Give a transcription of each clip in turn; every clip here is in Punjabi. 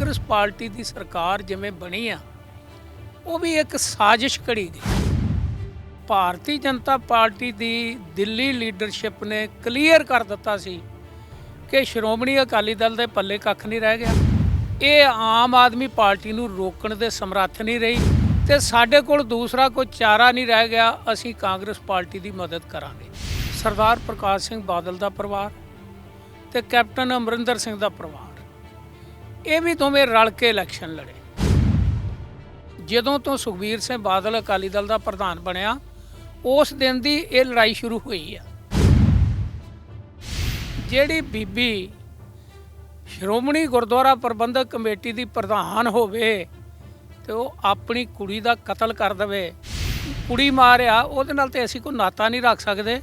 ਕਾਂਗਰਸ ਪਾਰਟੀ ਦੀ ਸਰਕਾਰ ਜਿਵੇਂ ਬਣੀ ਆ, ਉਹ ਵੀ ਇੱਕ ਸਾਜ਼ਿਸ਼ ਘੜੀ ਗਈ ਭਾਰਤੀ ਜਨਤਾ ਪਾਰਟੀ ਦੀ ਦਿੱਲੀ ਲੀਡਰਸ਼ਿਪ ਨੇ ਕਲੀਅਰ ਕਰ ਦਿੱਤਾ ਸੀ ਕਿ ਸ਼੍ਰੋਮਣੀ ਅਕਾਲੀ ਦਲ ਦੇ ਪੱਲੇ ਕੱਖ ਨਹੀਂ ਰਹਿ ਗਿਆ। ਇਹ ਆਮ ਆਦਮੀ ਪਾਰਟੀ ਨੂੰ ਰੋਕਣ ਦੇ ਸਮਰੱਥ ਨਹੀਂ ਰਹੀ ਤੇ ਸਾਡੇ ਕੋਲ ਦੂਸਰਾ ਕੋਈ ਚਾਰਾ ਨਹੀਂ ਰਹਿ ਗਿਆ, ਅਸੀਂ ਕਾਂਗਰਸ ਪਾਰਟੀ ਦੀ ਮਦਦ ਕਰਾਂਗੇ। ਸਰਦਾਰ ਪ੍ਰਕਾਸ਼ ਸਿੰਘ ਬਾਦਲ ਦਾ ਪਰਿਵਾਰ ਤੇ ਕੈਪਟਨ ਅਮਰਿੰਦਰ ਸਿੰਘ ਦਾ ਪਰਿਵਾਰ। ਇਹ ਵੀ ਦੋਵੇਂ ਰਲ ਕੇ ਇਲੈਕਸ਼ਨ ਲੜੇ। ਜਦੋਂ ਤੋਂ ਸੁਖਬੀਰ ਸਿੰਘ ਬਾਦਲ ਅਕਾਲੀ ਦਲ ਦਾ ਪ੍ਰਧਾਨ ਬਣਿਆ, ਉਸ ਦਿਨ ਦੀ ਇਹ ਲੜਾਈ ਸ਼ੁਰੂ ਹੋਈ ਆ। ਜਿਹੜੀ ਬੀਬੀ ਸ਼੍ਰੋਮਣੀ ਗੁਰਦੁਆਰਾ ਪ੍ਰਬੰਧਕ ਕਮੇਟੀ ਦੀ ਪ੍ਰਧਾਨ ਹੋਵੇ ਤੇ ਉਹ ਆਪਣੀ ਕੁੜੀ ਦਾ ਕਤਲ ਕਰ ਦੇਵੇ, ਕੁੜੀ ਮਾਰਿਆ, ਉਹਦੇ ਨਾਲ ਤੇ ਅਸੀਂ ਕੋਈ ਨਾਤਾ ਨਹੀਂ ਰੱਖ ਸਕਦੇ।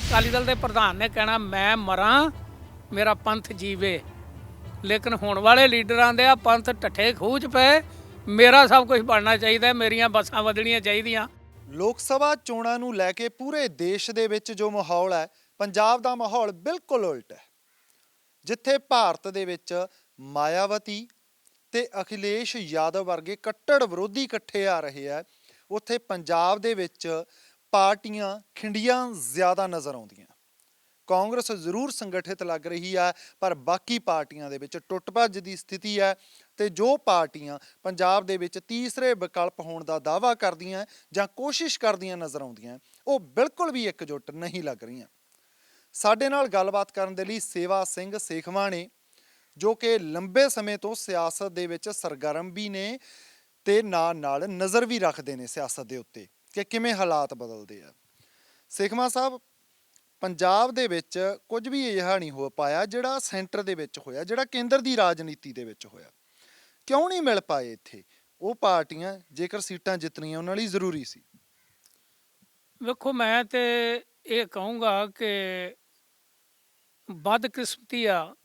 ਅਕਾਲੀ ਦਲ ਦੇ ਪ੍ਰਧਾਨ ਨੇ ਕਹਿਣਾ, ਮੈਂ ਮਰਾਂ, ਮੇਰਾ ਪੰਥ ਜੀਵੇ। ਲੇਕਿਨ ਹੁਣ ਵਾਲੇ ਲੀਡਰਾਂ ਦੇ ਆ ਪੰਥ ਠੱਠੇ ਖੂਚ ਪਏ। ਮੇਰਾ ਸਭ ਕੁਝ ਬਣਨਾ ਚਾਹੀਦਾ ਮੇਰੀਆਂ ਬੱਸਾਂ ਵਧਣੀਆਂ ਚਾਹੀਦੀਆਂ। ਲੋਕ ਸਭਾ ਚੋਣਾਂ ਨੂੰ ਲੈ ਕੇ ਪੂਰੇ ਦੇਸ਼ ਦੇ ਵਿੱਚ ਜੋ ਮਾਹੌਲ ਹੈ, ਪੰਜਾਬ ਦਾ ਮਾਹੌਲ ਬਿਲਕੁਲ ਉਲਟ ਹੈ। ਜਿੱਥੇ ਭਾਰਤ ਦੇ ਵਿੱਚ ਮਾਇਆਵਤੀ ਤੇ ਅਖਿਲੇਸ਼ ਯਾਦਵ ਵਰਗੇ ਕੱਟੜ ਵਿਰੋਧੀ ਇਕੱਠੇ ਆ ਰਹੇ ਆ ਉੱਥੇ ਪੰਜਾਬ ਦੇ ਵਿੱਚ ਪਾਰਟੀਆਂ ਖਿੰਡੀਆਂ ਜ਼ਿਆਦਾ ਨਜ਼ਰ ਆਉਂਦੀਆਂ। ਕਾਂਗਰਸ ਜ਼ਰੂਰ ਸੰਗਠਿਤ ਲੱਗ ਰਹੀ ਹੈ ਪਰ ਬਾਕੀ ਪਾਰਟੀਆਂ ਦੇ ਵਿੱਚ ਟੁੱਟ ਭੱਜ ਦੀ ਸਥਿਤੀ ਹੈ ਤੇ ਜੋ ਪਾਰਟੀਆਂ ਪੰਜਾਬ ਦੇ ਵਿੱਚ ਤੀਸਰੇ ਵਿਕਲਪ ਹੋਣ ਦਾ ਦਾਅਵਾ ਕਰਦੀਆਂ ਜਾਂ ਕੋਸ਼ਿਸ਼ ਕਰਦੀਆਂ ਨਜ਼ਰ ਆਉਂਦੀਆਂ, ਉਹ ਬਿਲਕੁਲ ਵੀ ਇਕਜੁੱਟ ਨਹੀਂ ਲੱਗ ਰਹੀਆਂ। ਸਾਡੇ ਨਾਲ ਗੱਲਬਾਤ ਕਰਨ ਦੇ ਲਈ ਸੇਵਾ ਸਿੰਘ ਸੇਖਵਾਂ ਨੇ, ਜੋ ਕਿ ਲੰਬੇ ਸਮੇਂ ਤੋਂ ਸਿਆਸਤ ਦੇ ਵਿੱਚ ਸਰਗਰਮ ਵੀ ਨੇ ਤੇ ਨਾਲ ਨਾਲ ਨਜ਼ਰ ਵੀ ਰੱਖਦੇ ਨੇ ਸਿਆਸਤ ਦੇ ਉੱਤੇ ਕਿ ਕਿਵੇਂ ਹਾਲਾਤ ਬਦਲਦੇ ਆ। ਸੇਖਵਾਂ ਸਾਹਿਬ ਪੰਜਾਬ ਦੇ ਵਿੱਚ ਕੁਝ ਵੀ ਅਜਿਹਾ ਨਹੀਂ ਹੋ ਪਾਇਆ ਜਿਹੜਾ ਸੈਂਟਰ ਦੇ ਵਿੱਚ ਹੋਇਆ ਜਿਹੜਾ ਕੇਂਦਰ ਦੀ ਰਾਜਨੀਤੀ ਦੇ ਵਿੱਚ ਹੋਇਆ। ਕਿਉਂ ਨਹੀਂ ਮਿਲ ਪਾਏ ਇੱਥੇ? ਉਹ ਪਾਰਟੀਆਂ ਜੇਕਰ ਸੀਟਾਂ ਜਿੱਤਣੀਆਂ ਉਹਨਾਂ ਲਈ ਜ਼ਰੂਰੀ ਸੀ। ਵੇਖੋ ਮੈਂ ਤੇ ਇਹ ਕਹੂੰਗਾ ਕਿ ਬਦਕਿਸਮਤੀ ਆ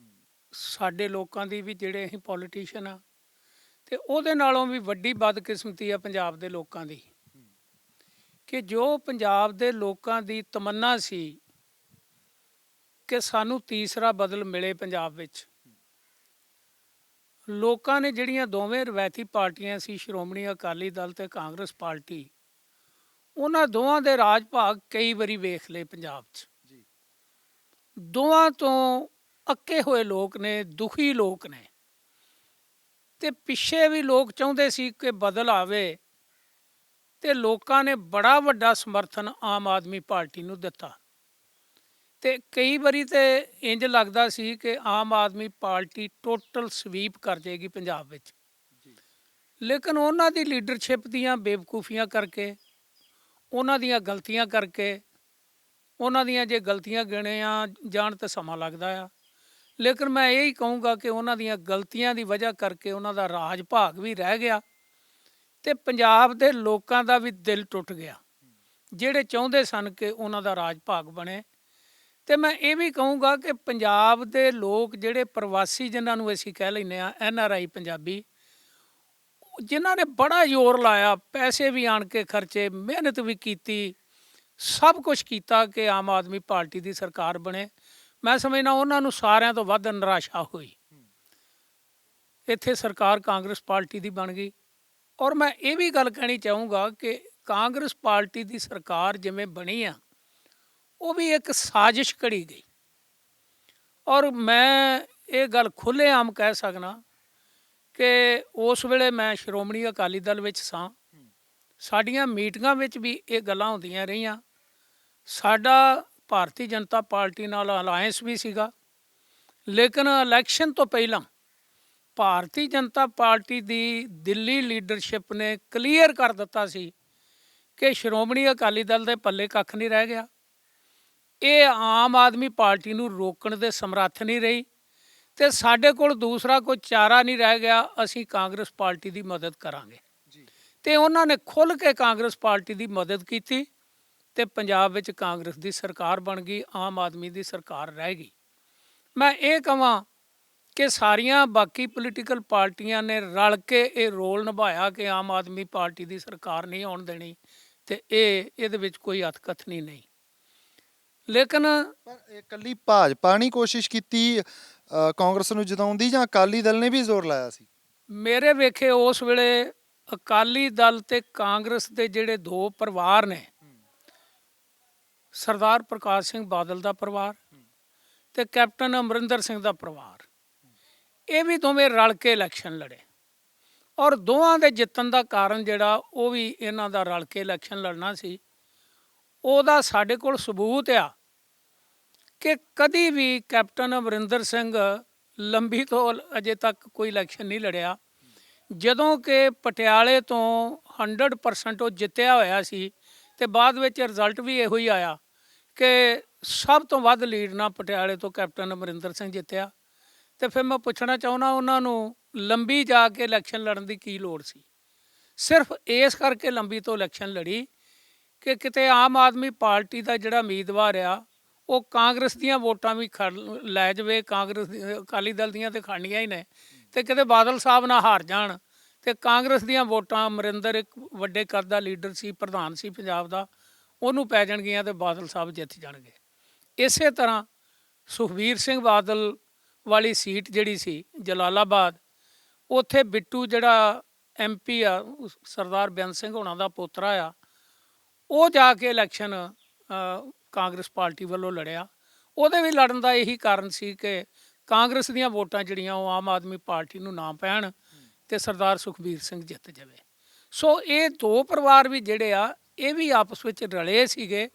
ਸਾਡੇ ਲੋਕਾਂ ਦੀ ਵੀ ਜਿਹੜੇ ਅਸੀਂ ਪੋਲੀਟੀਸ਼ੀਅਨ ਆ ਤੇ ਉਹਦੇ ਨਾਲੋਂ ਵੀ ਵੱਡੀ ਬਦਕਿਸਮਤੀ ਆ ਪੰਜਾਬ ਦੇ ਲੋਕਾਂ ਦੀ। ਕਿ ਜੋ ਪੰਜਾਬ ਦੇ ਲੋਕਾਂ ਦੀ ਤਮੰਨਾ ਸੀ ਕਿ ਸਾਨੂੰ ਤੀਸਰਾ ਬਦਲ ਮਿਲੇ ਪੰਜਾਬ ਵਿੱਚ। ਲੋਕਾਂ ਨੇ ਜਿਹੜੀਆਂ ਦੋਵੇਂ ਰਵਾਇਤੀ ਪਾਰਟੀਆਂ ਸੀ ਸ਼੍ਰੋਮਣੀ ਅਕਾਲੀ ਦਲ ਤੇ ਕਾਂਗਰਸ ਪਾਰਟੀ ਉਹਨਾਂ ਦੋਵਾਂ ਦੇ ਰਾਜ ਭਾਗ ਕਈ ਵਾਰੀ ਵੇਖ ਲਏ ਪੰਜਾਬ 'ਚ। ਜੀ। ਦੋਵਾਂ ਤੋਂ ਅੱਕੇ ਹੋਏ ਲੋਕ ਨੇ ਦੁਖੀ ਲੋਕ ਨੇ। ਤੇ ਪਿੱਛੇ ਵੀ ਲੋਕ ਚਾਹੁੰਦੇ ਸੀ ਕਿ ਬਦਲ ਆਵੇ ਤੇ ਲੋਕਾਂ ਨੇ ਬੜਾ ਵੱਡਾ ਸਮਰਥਨ ਆਮ ਆਦਮੀ ਪਾਰਟੀ ਨੂੰ ਦਿੱਤਾ। ਤੇ ਕਈ ਵਾਰੀ ਤੇ ਇੰਜ ਲੱਗਦਾ ਸੀ ਕਿ Aam Aadmi party total sweep ਕਰ ਜਾਏਗੀ ਪੰਜਾਬ ਵਿੱਚ। ਲੇਕਿਨ ਉਹਨਾਂ ਦੀ ਲੀਡਰਸ਼ਿਪ ਦੀਆਂ ਬੇਵਕੂਫੀਆਂ ਕਰਕੇ ਉਹਨਾਂ ਦੀਆਂ ਗਲਤੀਆਂ ਕਰਕੇ ਉਹਨਾਂ ਦੀਆਂ ਜੇ ਗਲਤੀਆਂ ਗਿਣਿਆ ਜਾਣ ਤੇ ਸਮਾਂ ਲੱਗਦਾ ਆ। ਲੇਕਿਨ ਮੈਂ ਇਹ ਹੀ ਕਹੂੰਗਾ ਕਿ ਉਹਨਾਂ ਦੀਆਂ ਗਲਤੀਆਂ ਦੀ ਵਜ੍ਹਾ ਕਰਕੇ ਉਹਨਾਂ ਦਾ ਰਾਜ ਭਾਗ ਵੀ ਰਹਿ ਗਿਆ ਤੇ ਪੰਜਾਬ ਦੇ ਲੋਕਾਂ ਦਾ ਵੀ ਦਿਲ ਟੁੱਟ ਗਿਆ। ਜਿਹੜੇ ਚਾਹੁੰਦੇ ਸਨ ਕਿ ਉਹਨਾਂ ਦਾ ਰਾਜ ਭਾਗ ਬਣੇ ਤੇ ਮੈਂ ਇਹ ਵੀ ਕਹੂੰਗਾ ਕਿ ਪੰਜਾਬ ਦੇ ਲੋਕ ਜਿਹੜੇ ਪ੍ਰਵਾਸੀ ਜਿਨ੍ਹਾਂ ਨੂੰ ਅਸੀਂ ਕਹਿ ਲੈਂਦੇ ਆ ਐਨ ਆਰ ਆਈ ਪੰਜਾਬੀ, ਜਿਨ੍ਹਾਂ ਨੇ ਬੜਾ ਜ਼ੋਰ ਲਾਇਆ, ਪੈਸੇ ਵੀ ਆਣ ਕੇ ਖਰਚੇ, ਮਿਹਨਤ ਵੀ ਕੀਤੀ, ਸਭ ਕੁਝ ਕੀਤਾ ਕਿ ਆਮ ਆਦਮੀ ਪਾਰਟੀ ਦੀ ਸਰਕਾਰ ਬਣੇ। ਮੈਂ ਸਮਝਣਾ ਉਹਨਾਂ ਨੂੰ ਸਾਰਿਆਂ ਤੋਂ ਵੱਧ ਨਿਰਾਸ਼ਾ ਹੋਈ। ਇੱਥੇ ਸਰਕਾਰ ਕਾਂਗਰਸ ਪਾਰਟੀ ਦੀ ਬਣ ਗਈ। ਔਰ ਮੈਂ ਇਹ ਵੀ ਗੱਲ ਕਹਿਣੀ ਚਾਹੂੰਗਾ ਕਿ ਕਾਂਗਰਸ ਪਾਰਟੀ ਦੀ ਸਰਕਾਰ ਜਿਵੇਂ ਬਣੀ ਆ ਉਹ ਵੀ ਇੱਕ ਸਾਜ਼ਿਸ਼ ਘੜੀ ਗਈ। ਔਰ ਮੈਂ ਇਹ ਗੱਲ ਖੁੱਲ੍ਹੇਆਮ ਕਹਿ ਸਕਣਾ ਕਿ ਉਸ ਵੇਲੇ ਮੈਂ ਸ਼੍ਰੋਮਣੀ ਅਕਾਲੀ ਦਲ ਵਿੱਚ ਸਾਂ। ਸਾਡੀਆਂ ਮੀਟਿੰਗਾਂ ਵਿੱਚ ਵੀ ਇਹ ਗੱਲਾਂ ਹੁੰਦੀਆਂ ਰਹੀਆਂ। ਸਾਡਾ ਭਾਰਤੀ ਜਨਤਾ ਪਾਰਟੀ ਨਾਲ ਅਲਾਈਅੰਸ ਵੀ ਸੀਗਾ। ਲੇਕਿਨ ਇਲੈਕਸ਼ਨ ਤੋਂ ਪਹਿਲਾਂ ਭਾਰਤੀ ਜਨਤਾ ਪਾਰਟੀ ਦੀ ਦਿੱਲੀ ਲੀਡਰਸ਼ਿਪ ਨੇ ਕਲੀਅਰ ਕਰ ਦਿੱਤਾ ਸੀ ਕਿ ਸ਼੍ਰੋਮਣੀ ਅਕਾਲੀ ਦਲ ਦੇ ਪੱਲੇ ਕੱਖ ਨਹੀਂ ਰਹਿ ਗਿਆ। ਇਹ ਆਮ ਆਦਮੀ ਪਾਰਟੀ ਨੂੰ ਰੋਕਣ ਦੇ ਸਮਰੱਥ ਨਹੀਂ ਰਹੀ ਤੇ ਸਾਡੇ ਕੋਲ ਦੂਸਰਾ ਕੋਈ ਚਾਰਾ ਨਹੀਂ ਰਹਿ ਗਿਆ ਅਸੀਂ ਕਾਂਗਰਸ ਪਾਰਟੀ ਦੀ ਮਦਦ ਕਰਾਂਗੇ। ਜੀ। ਤੇ ਉਹਨਾਂ ਨੇ ਖੁੱਲ ਕੇ ਕਾਂਗਰਸ ਪਾਰਟੀ ਦੀ ਮਦਦ ਕੀਤੀ ਤੇ ਪੰਜਾਬ ਵਿੱਚ ਕਾਂਗਰਸ ਦੀ ਸਰਕਾਰ ਬਣ ਗਈ ਆਮ ਆਦਮੀ ਦੀ ਸਰਕਾਰ ਰਹਿ ਗਈ। ਮੈਂ ਇਹ ਕਹਾਂ ਕਿ ਸਾਰੀਆਂ ਬਾਕੀ ਪੋਲੀਟੀਕਲ ਪਾਰਟੀਆਂ ਨੇ ਰਲ ਕੇ ਇਹ ਰੋਲ ਨਿਭਾਇਆ ਕਿ ਆਮ ਆਦਮੀ ਪਾਰਟੀ ਦੀ ਸਰਕਾਰ ਨਹੀਂ ਆਉਣ ਦੇਣੀ ਤੇ ਇਹ ਇਹਦੇ ਵਿੱਚ ਕੋਈ ਅਤਕਥਨੀ ਨਹੀਂ। ਲੇਕਿਨ ਇਕੱਲੀ ਭਾਜਪਾ ਨਹੀਂ ਕੋਸ਼ਿਸ਼ ਕੀਤੀ ਅ, ਕਾਂਗਰਸ ਨੂੰ ਜਿਤਾਉਣ ਦੀ ਜਾਂ ਅਕਾਲੀ ਦਲ ਨੇ ਵੀ ਜ਼ੋਰ ਲਾਇਆ ਸੀ? ਮੇਰੇ ਵੇਖੇ ਉਸ ਵੇਲੇ ਅਕਾਲੀ ਦਲ ਤੇ ਕਾਂਗਰਸ ਦੇ ਜਿਹੜੇ ਦੋ ਪਰਿਵਾਰ ਨੇ ਸਰਦਾਰ ਪ੍ਰਕਾਸ਼ ਸਿੰਘ ਬਾਦਲ ਦਾ ਪਰਿਵਾਰ ਤੇ ਕੈਪਟਨ ਅਮਰਿੰਦਰ ਸਿੰਘ ਦਾ ਪਰਿਵਾਰ। ਇਹ ਵੀ ਦੋਵੇਂ ਰਲ ਕੇ ਇਲੈਕਸ਼ਨ ਲੜੇ ਔਰ ਦੋਵਾਂ ਦੇ ਜਿੱਤਣ ਦਾ ਕਾਰਨ ਜਿਹੜਾ ਉਹ ਵੀ ਇਹਨਾਂ ਦਾ ਰਲ ਕੇ ਇਲੈਕਸ਼ਨ ਲੜਨਾ ਸੀ। ਉਹਦਾ ਸਾਡੇ ਕੋਲ ਸਬੂਤ ਆ ਕਿ ਕਦੀ ਵੀ ਕੈਪਟਨ ਅਮਰਿੰਦਰ ਸਿੰਘ ਲੰਬੀ ਤੋਂ ਅਜੇ ਤੱਕ ਕੋਈ ਇਲੈਕਸ਼ਨ ਨਹੀਂ ਲੜਿਆ। ਜਦੋਂ ਕਿ ਪਟਿਆਲੇ ਤੋਂ 100% ਉਹ ਜਿੱਤਿਆ ਹੋਇਆ ਸੀ ਤੇ ਬਾਅਦ ਵਿੱਚ ਰਿਜ਼ਲਟ ਵੀ ਇਹੋ ਹੀ ਆਇਆ ਕਿ ਸਭ ਤੋਂ ਵੱਧ ਲੀਡ ਨਾਲ ਪਟਿਆਲੇ ਤੋਂ ਕੈਪਟਨ ਅਮਰਿੰਦਰ ਸਿੰਘ ਜਿੱਤਿਆ। ਤੇ ਫਿਰ ਮੈਂ ਪੁੱਛਣਾ ਚਾਹੁੰਦਾ ਉਹਨਾਂ ਨੂੰ ਲੰਬੀ ਜਾ ਕੇ ਇਲੈਕਸ਼ਨ ਲੜਨ ਦੀ ਕੀ ਲੋੜ ਸੀ? ਸਿਰਫ ਇਸ ਕਰਕੇ ਲੰਬੀ ਤੋਂ ਇਲੈਕਸ਼ਨ ਲੜੀ ਕਿ ਕਿਤੇ ਆਮ ਆਦਮੀ ਪਾਰਟੀ ਦਾ ਜਿਹੜਾ ਉਮੀਦਵਾਰ ਆ, ਉਹ ਕਾਂਗਰਸ ਦੀਆਂ ਵੋਟਾਂ ਵੀ ਖੜ ਲੈ ਜਾਵੇ, ਕਾਂਗਰਸ ਅਕਾਲੀ ਦਲ ਦੀਆਂ ਤੇ ਖਾਣੀਆਂ ਹੀ ਨੇ ਤੇ ਕਿਤੇ ਬਾਦਲ ਸਾਹਿਬ ਨਾ ਹਾਰ ਜਾਣ ਤੇ ਕਾਂਗਰਸ ਦੀਆਂ ਵੋਟਾਂ ਅਮਰਿੰਦਰ ਇੱਕ ਵੱਡੇ ਕੱਦ ਦਾ ਲੀਡਰ ਸੀ, ਪ੍ਰਧਾਨ ਸੀ ਪੰਜਾਬ ਦਾ, ਉਹਨੂੰ ਪੈ ਜਾਣਗੀਆਂ ਤੇ ਬਾਦਲ ਸਾਹਿਬ ਜਿੱਤ ਜਾਣਗੇ। ਇਸੇ ਤਰ੍ਹਾਂ ਸੁਖਬੀਰ ਸਿੰਘ ਬਾਦਲ ਵਾਲੀ ਸੀਟ ਜਿਹੜੀ ਸੀ ਜਲਾਲਾਬਾਦ, ਉੱਥੇ ਬਿੱਟੂ ਜਿਹੜਾ ਐਮਪੀ ਆ, ਸਰਦਾਰ ਬੇਅੰਤ ਸਿੰਘ ਹੋਣਾ ਦਾ ਪੋਤਰਾ ਆ ਉਹ ਜਾ ਕੇ ਇਲੈਕਸ਼ਨ ਕਾਂਗਰਸ ਪਾਰਟੀ ਵੱਲੋਂ ਲੜਿਆ। ਉਹਦੇ ਵੀ ਲੜਨ ਦਾ ਇਹੀ ਕਾਰਨ ਸੀ ਕਿ ਕਾਂਗਰਸ ਦੀਆਂ ਵੋਟਾਂ ਜਿਹੜੀਆਂ ਉਹ ਆਮ ਆਦਮੀ ਪਾਰਟੀ ਨੂੰ ਨਾ ਪੈਣ ਤੇ ਸਰਦਾਰ ਸੁਖਬੀਰ ਸਿੰਘ ਜਿੱਤ ਜਾਵੇ। ਸੋ ਇਹ ਦੋ ਪਰਿਵਾਰ ਵੀ ਜਿਹੜੇ ਆ, ਇਹ ਵੀ ਆਪਸ ਵਿੱਚ ਰਲੇ ਸੀਗੇ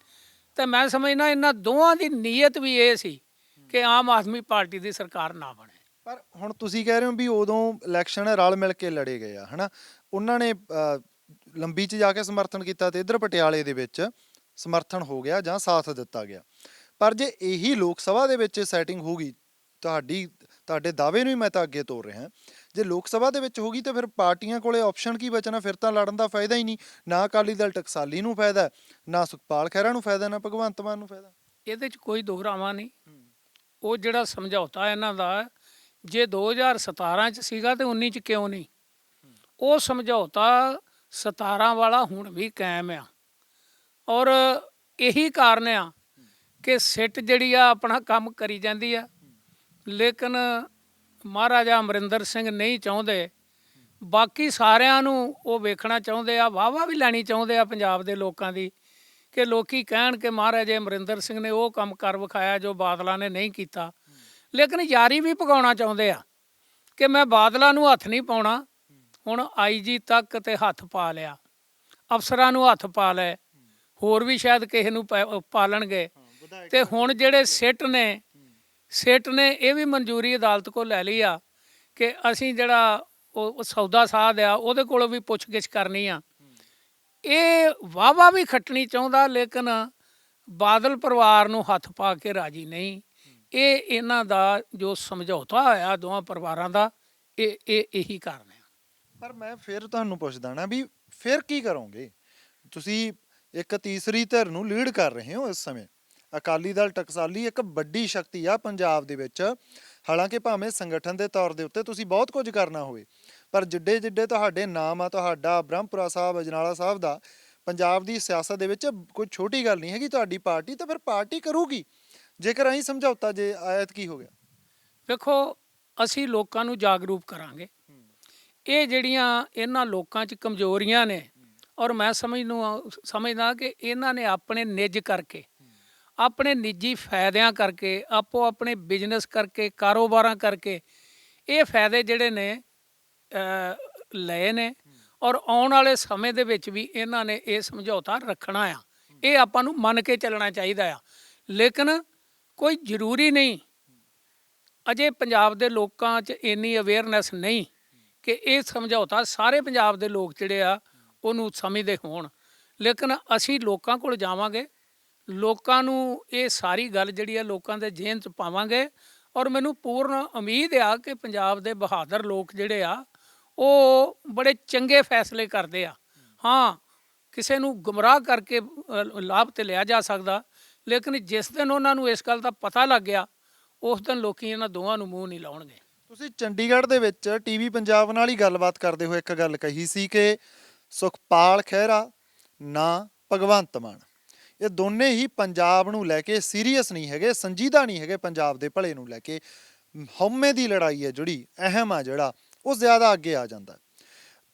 ਤੇ ਮੈਂ ਸਮਝਣਾ ਇਹਨਾਂ ਦੋਵਾਂ ਦੀ ਨੀਅਤ ਵੀ ਇਹ ਸੀ ਕਿ ਆਮ ਆਦਮੀ ਪਾਰਟੀ ਦੀ ਸਰਕਾਰ ਨਾ ਬਣੇ। ਪਰ ਹੁਣ ਤੁਸੀਂ ਕਹਿ ਰਹੇ ਹੋ ਵੀ ਉਦੋਂ ਇਲੈਕਸ਼ਨ ਰਲ ਮਿਲ ਕੇ ਲੜੇ ਗਏ ਆ, ਹਨਾ? ਉਹਨਾਂ ਨੇ ਲੰਬੀ ਚ ਜਾ ਕੇ ਸਮਰਥਨ ਕੀਤਾ ਤੇ ਇਧਰ ਪਟਿਆਲੇ ਦੇ ਵਿੱਚ ਸਮਰਥਨ ਹੋ ਗਿਆ ਜਾਂ ਸਾਥ ਦਿੱਤਾ ਗਿਆ। ਪਰ ਜੇ ਇਹੀ ਲੋਕ ਸਭਾ ਦੇ ਵਿੱਚ ਸੈਟਿੰਗ ਹੋਗੀ ਤੁਹਾਡੀ ਤੁਹਾਡੇ ਦਾਅਵੇ ਨੂੰ ਹੀ ਮੈਂ ਤਾਂ ਅੱਗੇ ਤੋਰ ਰਿਹਾ। ਜੇ ਲੋਕ ਸਭਾ ਦੇ ਵਿੱਚ ਹੋਗੀ ਤਾਂ ਫਿਰ ਪਾਰਟੀਆਂ ਕੋਲੇ ਆਪਸ਼ਨ ਕੀ ਬਚਣਾ? ਫਿਰ ਤਾਂ ਲੜਨ ਦਾ ਫਾਇਦਾ ਹੀ ਨਹੀਂ। ਨਾ ਅਕਾਲੀ ਦਲ ਟਕਸਾਲੀ ਨੂੰ ਫਾਇਦਾ ਨਾ ਸੁਖਪਾਲ ਖਹਿਰਾ ਨੂੰ ਫਾਇਦਾ ਨਾ ਭਗਵੰਤ ਮਾਨ ਨੂੰ ਫਾਇਦਾ। ਇਹਦੇ 'ਚ ਕੋਈ ਦੋਹਰਾਵਾ ਨਹੀਂ। ਉਹ ਜਿਹੜਾ ਸਮਝੌਤਾ ਇਹਨਾਂ ਦਾ ਜੇ 2017 ਚ ਸੀਗਾ ਤੇ 19 ਚ ਕਿਉਂ ਨਹੀਂ? ਉਹ ਸਮਝੌਤਾ 17 ਵਾਲਾ ਹੁਣ ਵੀ ਕਾਇਮ ਆ। ਔਰ ਇਹੀ ਕਾਰਨ ਆ ਕਿ ਸਿੱਟ ਜਿਹੜੀ ਆ ਆਪਣਾ ਕੰਮ ਕਰੀ ਜਾਂਦੀ ਆ। ਲੇਕਿਨ ਮਹਾਰਾਜਾ ਅਮਰਿੰਦਰ ਸਿੰਘ ਨਹੀਂ ਚਾਹੁੰਦੇ। ਬਾਕੀ ਸਾਰਿਆਂ ਨੂੰ ਉਹ ਵੇਖਣਾ ਚਾਹੁੰਦੇ ਆ ਵਾਵਾ ਵੀ ਲੈਣੀ ਚਾਹੁੰਦੇ ਆ ਪੰਜਾਬ ਦੇ ਲੋਕਾਂ ਦੀ ਕਿ ਲੋਕੀ ਕਹਿਣ ਕਿ ਮਹਾਰਾਜੇ ਅਮਰਿੰਦਰ ਸਿੰਘ ਨੇ ਉਹ ਕੰਮ ਕਰ ਵਿਖਾਇਆ ਜੋ ਬਾਦਲਾਂ ਨੇ ਨਹੀਂ ਕੀਤਾ। ਲੇਕਿਨ ਯਾਰੀ ਵੀ ਪਕਾਉਣਾ ਚਾਹੁੰਦੇ ਆ ਕਿ ਮੈਂ ਬਾਦਲਾਂ ਨੂੰ ਹੱਥ ਨਹੀਂ ਪਾਉਣਾ। ਹੁਣ ਆਈਜੀ ਤੱਕ ਤੇ ਹੱਥ ਪਾ ਲਿਆ। ਅਫਸਰਾਂ ਨੂੰ ਹੱਥ ਪਾ ਲਏ। ਹੋਰ ਵੀ ਸ਼ਾਇਦ ਕਿਸੇ ਨੂੰ ਪਾ- ਪਾਲਣਗੇ। ਤੇ ਹੁਣ ਜਿਹੜੇ ਸਿੱਟ ਨੇ ਸਿੱਟ ਨੇ ਇਹ ਵੀ ਮਨਜ਼ੂਰੀ ਅਦਾਲਤ ਕੋਲ ਲੈ ਲਈ ਆ ਕਿ ਅਸੀਂ ਜਿਹੜਾ ਉਹ ਉਹ ਸੌਦਾ ਸਾਧ ਆ ਉਹਦੇ ਕੋਲੋਂ ਵੀ ਪੁੱਛਗਿੱਛ ਕਰਨੀ ਆ। ਇਹ ਵਾਵਾ ਵੀ ਖੱਟਣੀ ਚਾਹੁੰਦਾ ਲੇਕਿਨ ਬਾਦਲ ਪਰਿਵਾਰ ਨੂੰ ਹੱਥ ਪਾ ਕੇ ਰਾਜੀ ਨਹੀਂ। ਇਹ ਇਹਨਾਂ ਦਾ ਜੋ ਸਮਝੌਤਾ ਹੋਇਆ ਦੋਵਾਂ ਪਰਿਵਾਰਾਂ ਦਾ ਇਹ ਇਹ ਇਹੀ ਕਾਰਨ ਹੈ। ਪਰ ਮੈਂ ਫਿਰ ਤੁਹਾਨੂੰ ਪੁੱਛਦਾ ਨਾ ਵੀ ਫਿਰ ਕੀ ਕਰੋਗੇ? ਤੁਸੀਂ ਇੱਕ ਤੀਸਰੀ ਧਿਰ ਨੂੰ ਲੀਡ ਕਰ ਰਹੇ ਹੋ ਇਸ ਸਮੇਂ। ਅਕਾਲੀ ਦਲ ਟਕਸਾਲੀ ਇੱਕ ਵੱਡੀ ਸ਼ਕਤੀ ਆ ਪੰਜਾਬ ਦੇ ਵਿੱਚ। ਹਾਲਾਂਕਿ ਭਾਵੇਂ ਸੰਗਠਨ ਦੇ ਤੌਰ ਦੇ ਉੱਤੇ ਤੁਸੀਂ ਬਹੁਤ ਕੁਝ ਕਰਨਾ ਹੋਵੇ, ਪਰ ਜਿੱਡੇ ਜਿੱਡੇ ਤੁਹਾਡੇ ਨਾਮ ਆ, ਤੁਹਾਡਾ ਬ੍ਰਹਮਪੁਰਾ ਸਾਹਿਬ, ਅਜਨਾਲਾ ਸਾਹਿਬ ਦਾ, ਪੰਜਾਬ ਦੀ ਸਿਆਸਤ ਦੇ ਵਿੱਚ ਕੋਈ ਛੋਟੀ ਗੱਲ ਨਹੀਂ ਹੈਗੀ ਤੁਹਾਡੀ ਪਾਰਟੀ, ਤਾਂ ਫਿਰ ਪਾਰਟੀ ਕਰੂਗੀ। ਜੇਕਰ ਅਸੀਂ ਸਮਝੌਤਾ ਜੇ ਆਇਤ ਕੀ ਹੋ ਗਿਆ? ਵੇਖੋ ਅਸੀਂ ਲੋਕਾਂ ਨੂੰ ਜਾਗਰੂਕ ਕਰਾਂਗੇ। ਇਹ ਜਿਹੜੀਆਂ ਇਹਨਾਂ ਲੋਕਾਂ 'ਚ ਕਮਜ਼ੋਰੀਆਂ ਨੇ ਔਰ ਮੈਂ ਸਮਝ ਨੂੰ ਸਮਝਦਾ ਕਿ ਇਹਨਾਂ ਨੇ ਆਪਣੇ ਨਿੱਜ ਕਰਕੇ, ਆਪਣੇ ਨਿੱਜੀ ਫਾਇਦਿਆਂ ਕਰਕੇ, ਆਪੋ ਆਪਣੇ ਬਿਜ਼ਨਸ ਕਰਕੇ, ਕਾਰੋਬਾਰਾਂ ਕਰਕੇ ਇਹ ਫਾਇਦੇ ਜਿਹੜੇ ਨੇ ਲਏ ਨੇ ਔਰ ਆਉਣ ਵਾਲੇ ਸਮੇਂ ਦੇ ਵਿੱਚ ਵੀ ਇਹਨਾਂ ਨੇ ਇਹ ਸਮਝੌਤਾ ਰੱਖਣਾ ਆ। ਇਹ ਆਪਾਂ ਨੂੰ ਮੰਨ ਕੇ ਚੱਲਣਾ ਚਾਹੀਦਾ ਆ। ਲੇਕਿਨ ਕੋਈ ਜ਼ਰੂਰੀ ਨਹੀਂ। ਅਜੇ ਪੰਜਾਬ ਦੇ ਲੋਕਾਂ 'ਚ ਇੰਨੀ ਅਵੇਅਰਨੈਸ ਨਹੀਂ। ਕਿ ਇਹ ਸਮਝੌਤਾ ਸਾਰੇ ਪੰਜਾਬ ਦੇ ਲੋਕ ਜਿਹੜੇ ਆ, ਉਹਨੂੰ ਸਮਝਦੇ ਹੋਣ। ਲੇਕਿਨ ਅਸੀਂ ਲੋਕਾਂ ਕੋਲ ਜਾਵਾਂਗੇ, ਲੋਕਾਂ ਨੂੰ ਇਹ ਸਾਰੀ ਗੱਲ ਜਿਹੜੀ ਆ ਲੋਕਾਂ ਦੇ ਜੇਨ 'ਚ ਪਾਵਾਂਗੇ ਔਰ ਮੈਨੂੰ ਪੂਰਨ ਉਮੀਦ ਆ ਕਿ ਪੰਜਾਬ ਦੇ ਬਹਾਦਰ ਲੋਕ ਜਿਹੜੇ ਆ, ਉਹ ਬੜੇ ਚੰਗੇ ਫੈਸਲੇ ਕਰਦੇ ਆ। ਹਾਂ, ਕਿਸੇ ਨੂੰ ਗੁੰਮਰਾਹ ਕਰਕੇ ਲਾਭ ਤੇ ਲਿਆ ਜਾ ਸਕਦਾ, ਲੇਕਿਨ ਜਿਸ ਦਿਨ ਉਹਨਾਂ ਨੂੰ ਇਸ ਗੱਲ ਦਾ ਪਤਾ ਲੱਗ ਗਿਆ, ਉਸ ਦਿਨ ਲੋਕੀ ਇਹਨਾਂ ਦੋਵਾਂ ਨੂੰ ਮੂੰਹ ਨਹੀਂ ਲਾਉਣਗੇ। ਤੁਸੀਂ ਚੰਡੀਗੜ੍ਹ ਦੇ ਵਿੱਚ ਟੀਵੀ ਪੰਜਾਬ ਨਾਲ ਹੀ ਗੱਲਬਾਤ ਕਰਦੇ ਹੋਏ ਇੱਕ ਗੱਲ ਕਹੀ ਸੀ ਕਿ ਸੁਖਪਾਲ ਖਹਿਰਾ ਨਾ ਭਗਵੰਤ ਮਾਨ। ਇਹ ਦੋਨੇ ਹੀ ਪੰਜਾਬ ਨੂੰ ਲੈ ਕੇ ਸੀਰੀਅਸ ਨਹੀਂ ਹੈਗੇ, ਸੰਜੀਦਾ ਨਹੀਂ ਹੈਗੇ ਪੰਜਾਬ ਦੇ ਭਲੇ ਨੂੰ ਲੈ ਕੇ। ਹਉਮੈ ਦੀ ਲੜਾਈ ਹੈ ਜਿਹੜੀ, ਅਹਿਮ ਆ ਜਿਹੜਾ, ਉਹ ਜ਼ਿਆਦਾ ਅੱਗੇ ਆ ਜਾਂਦਾ।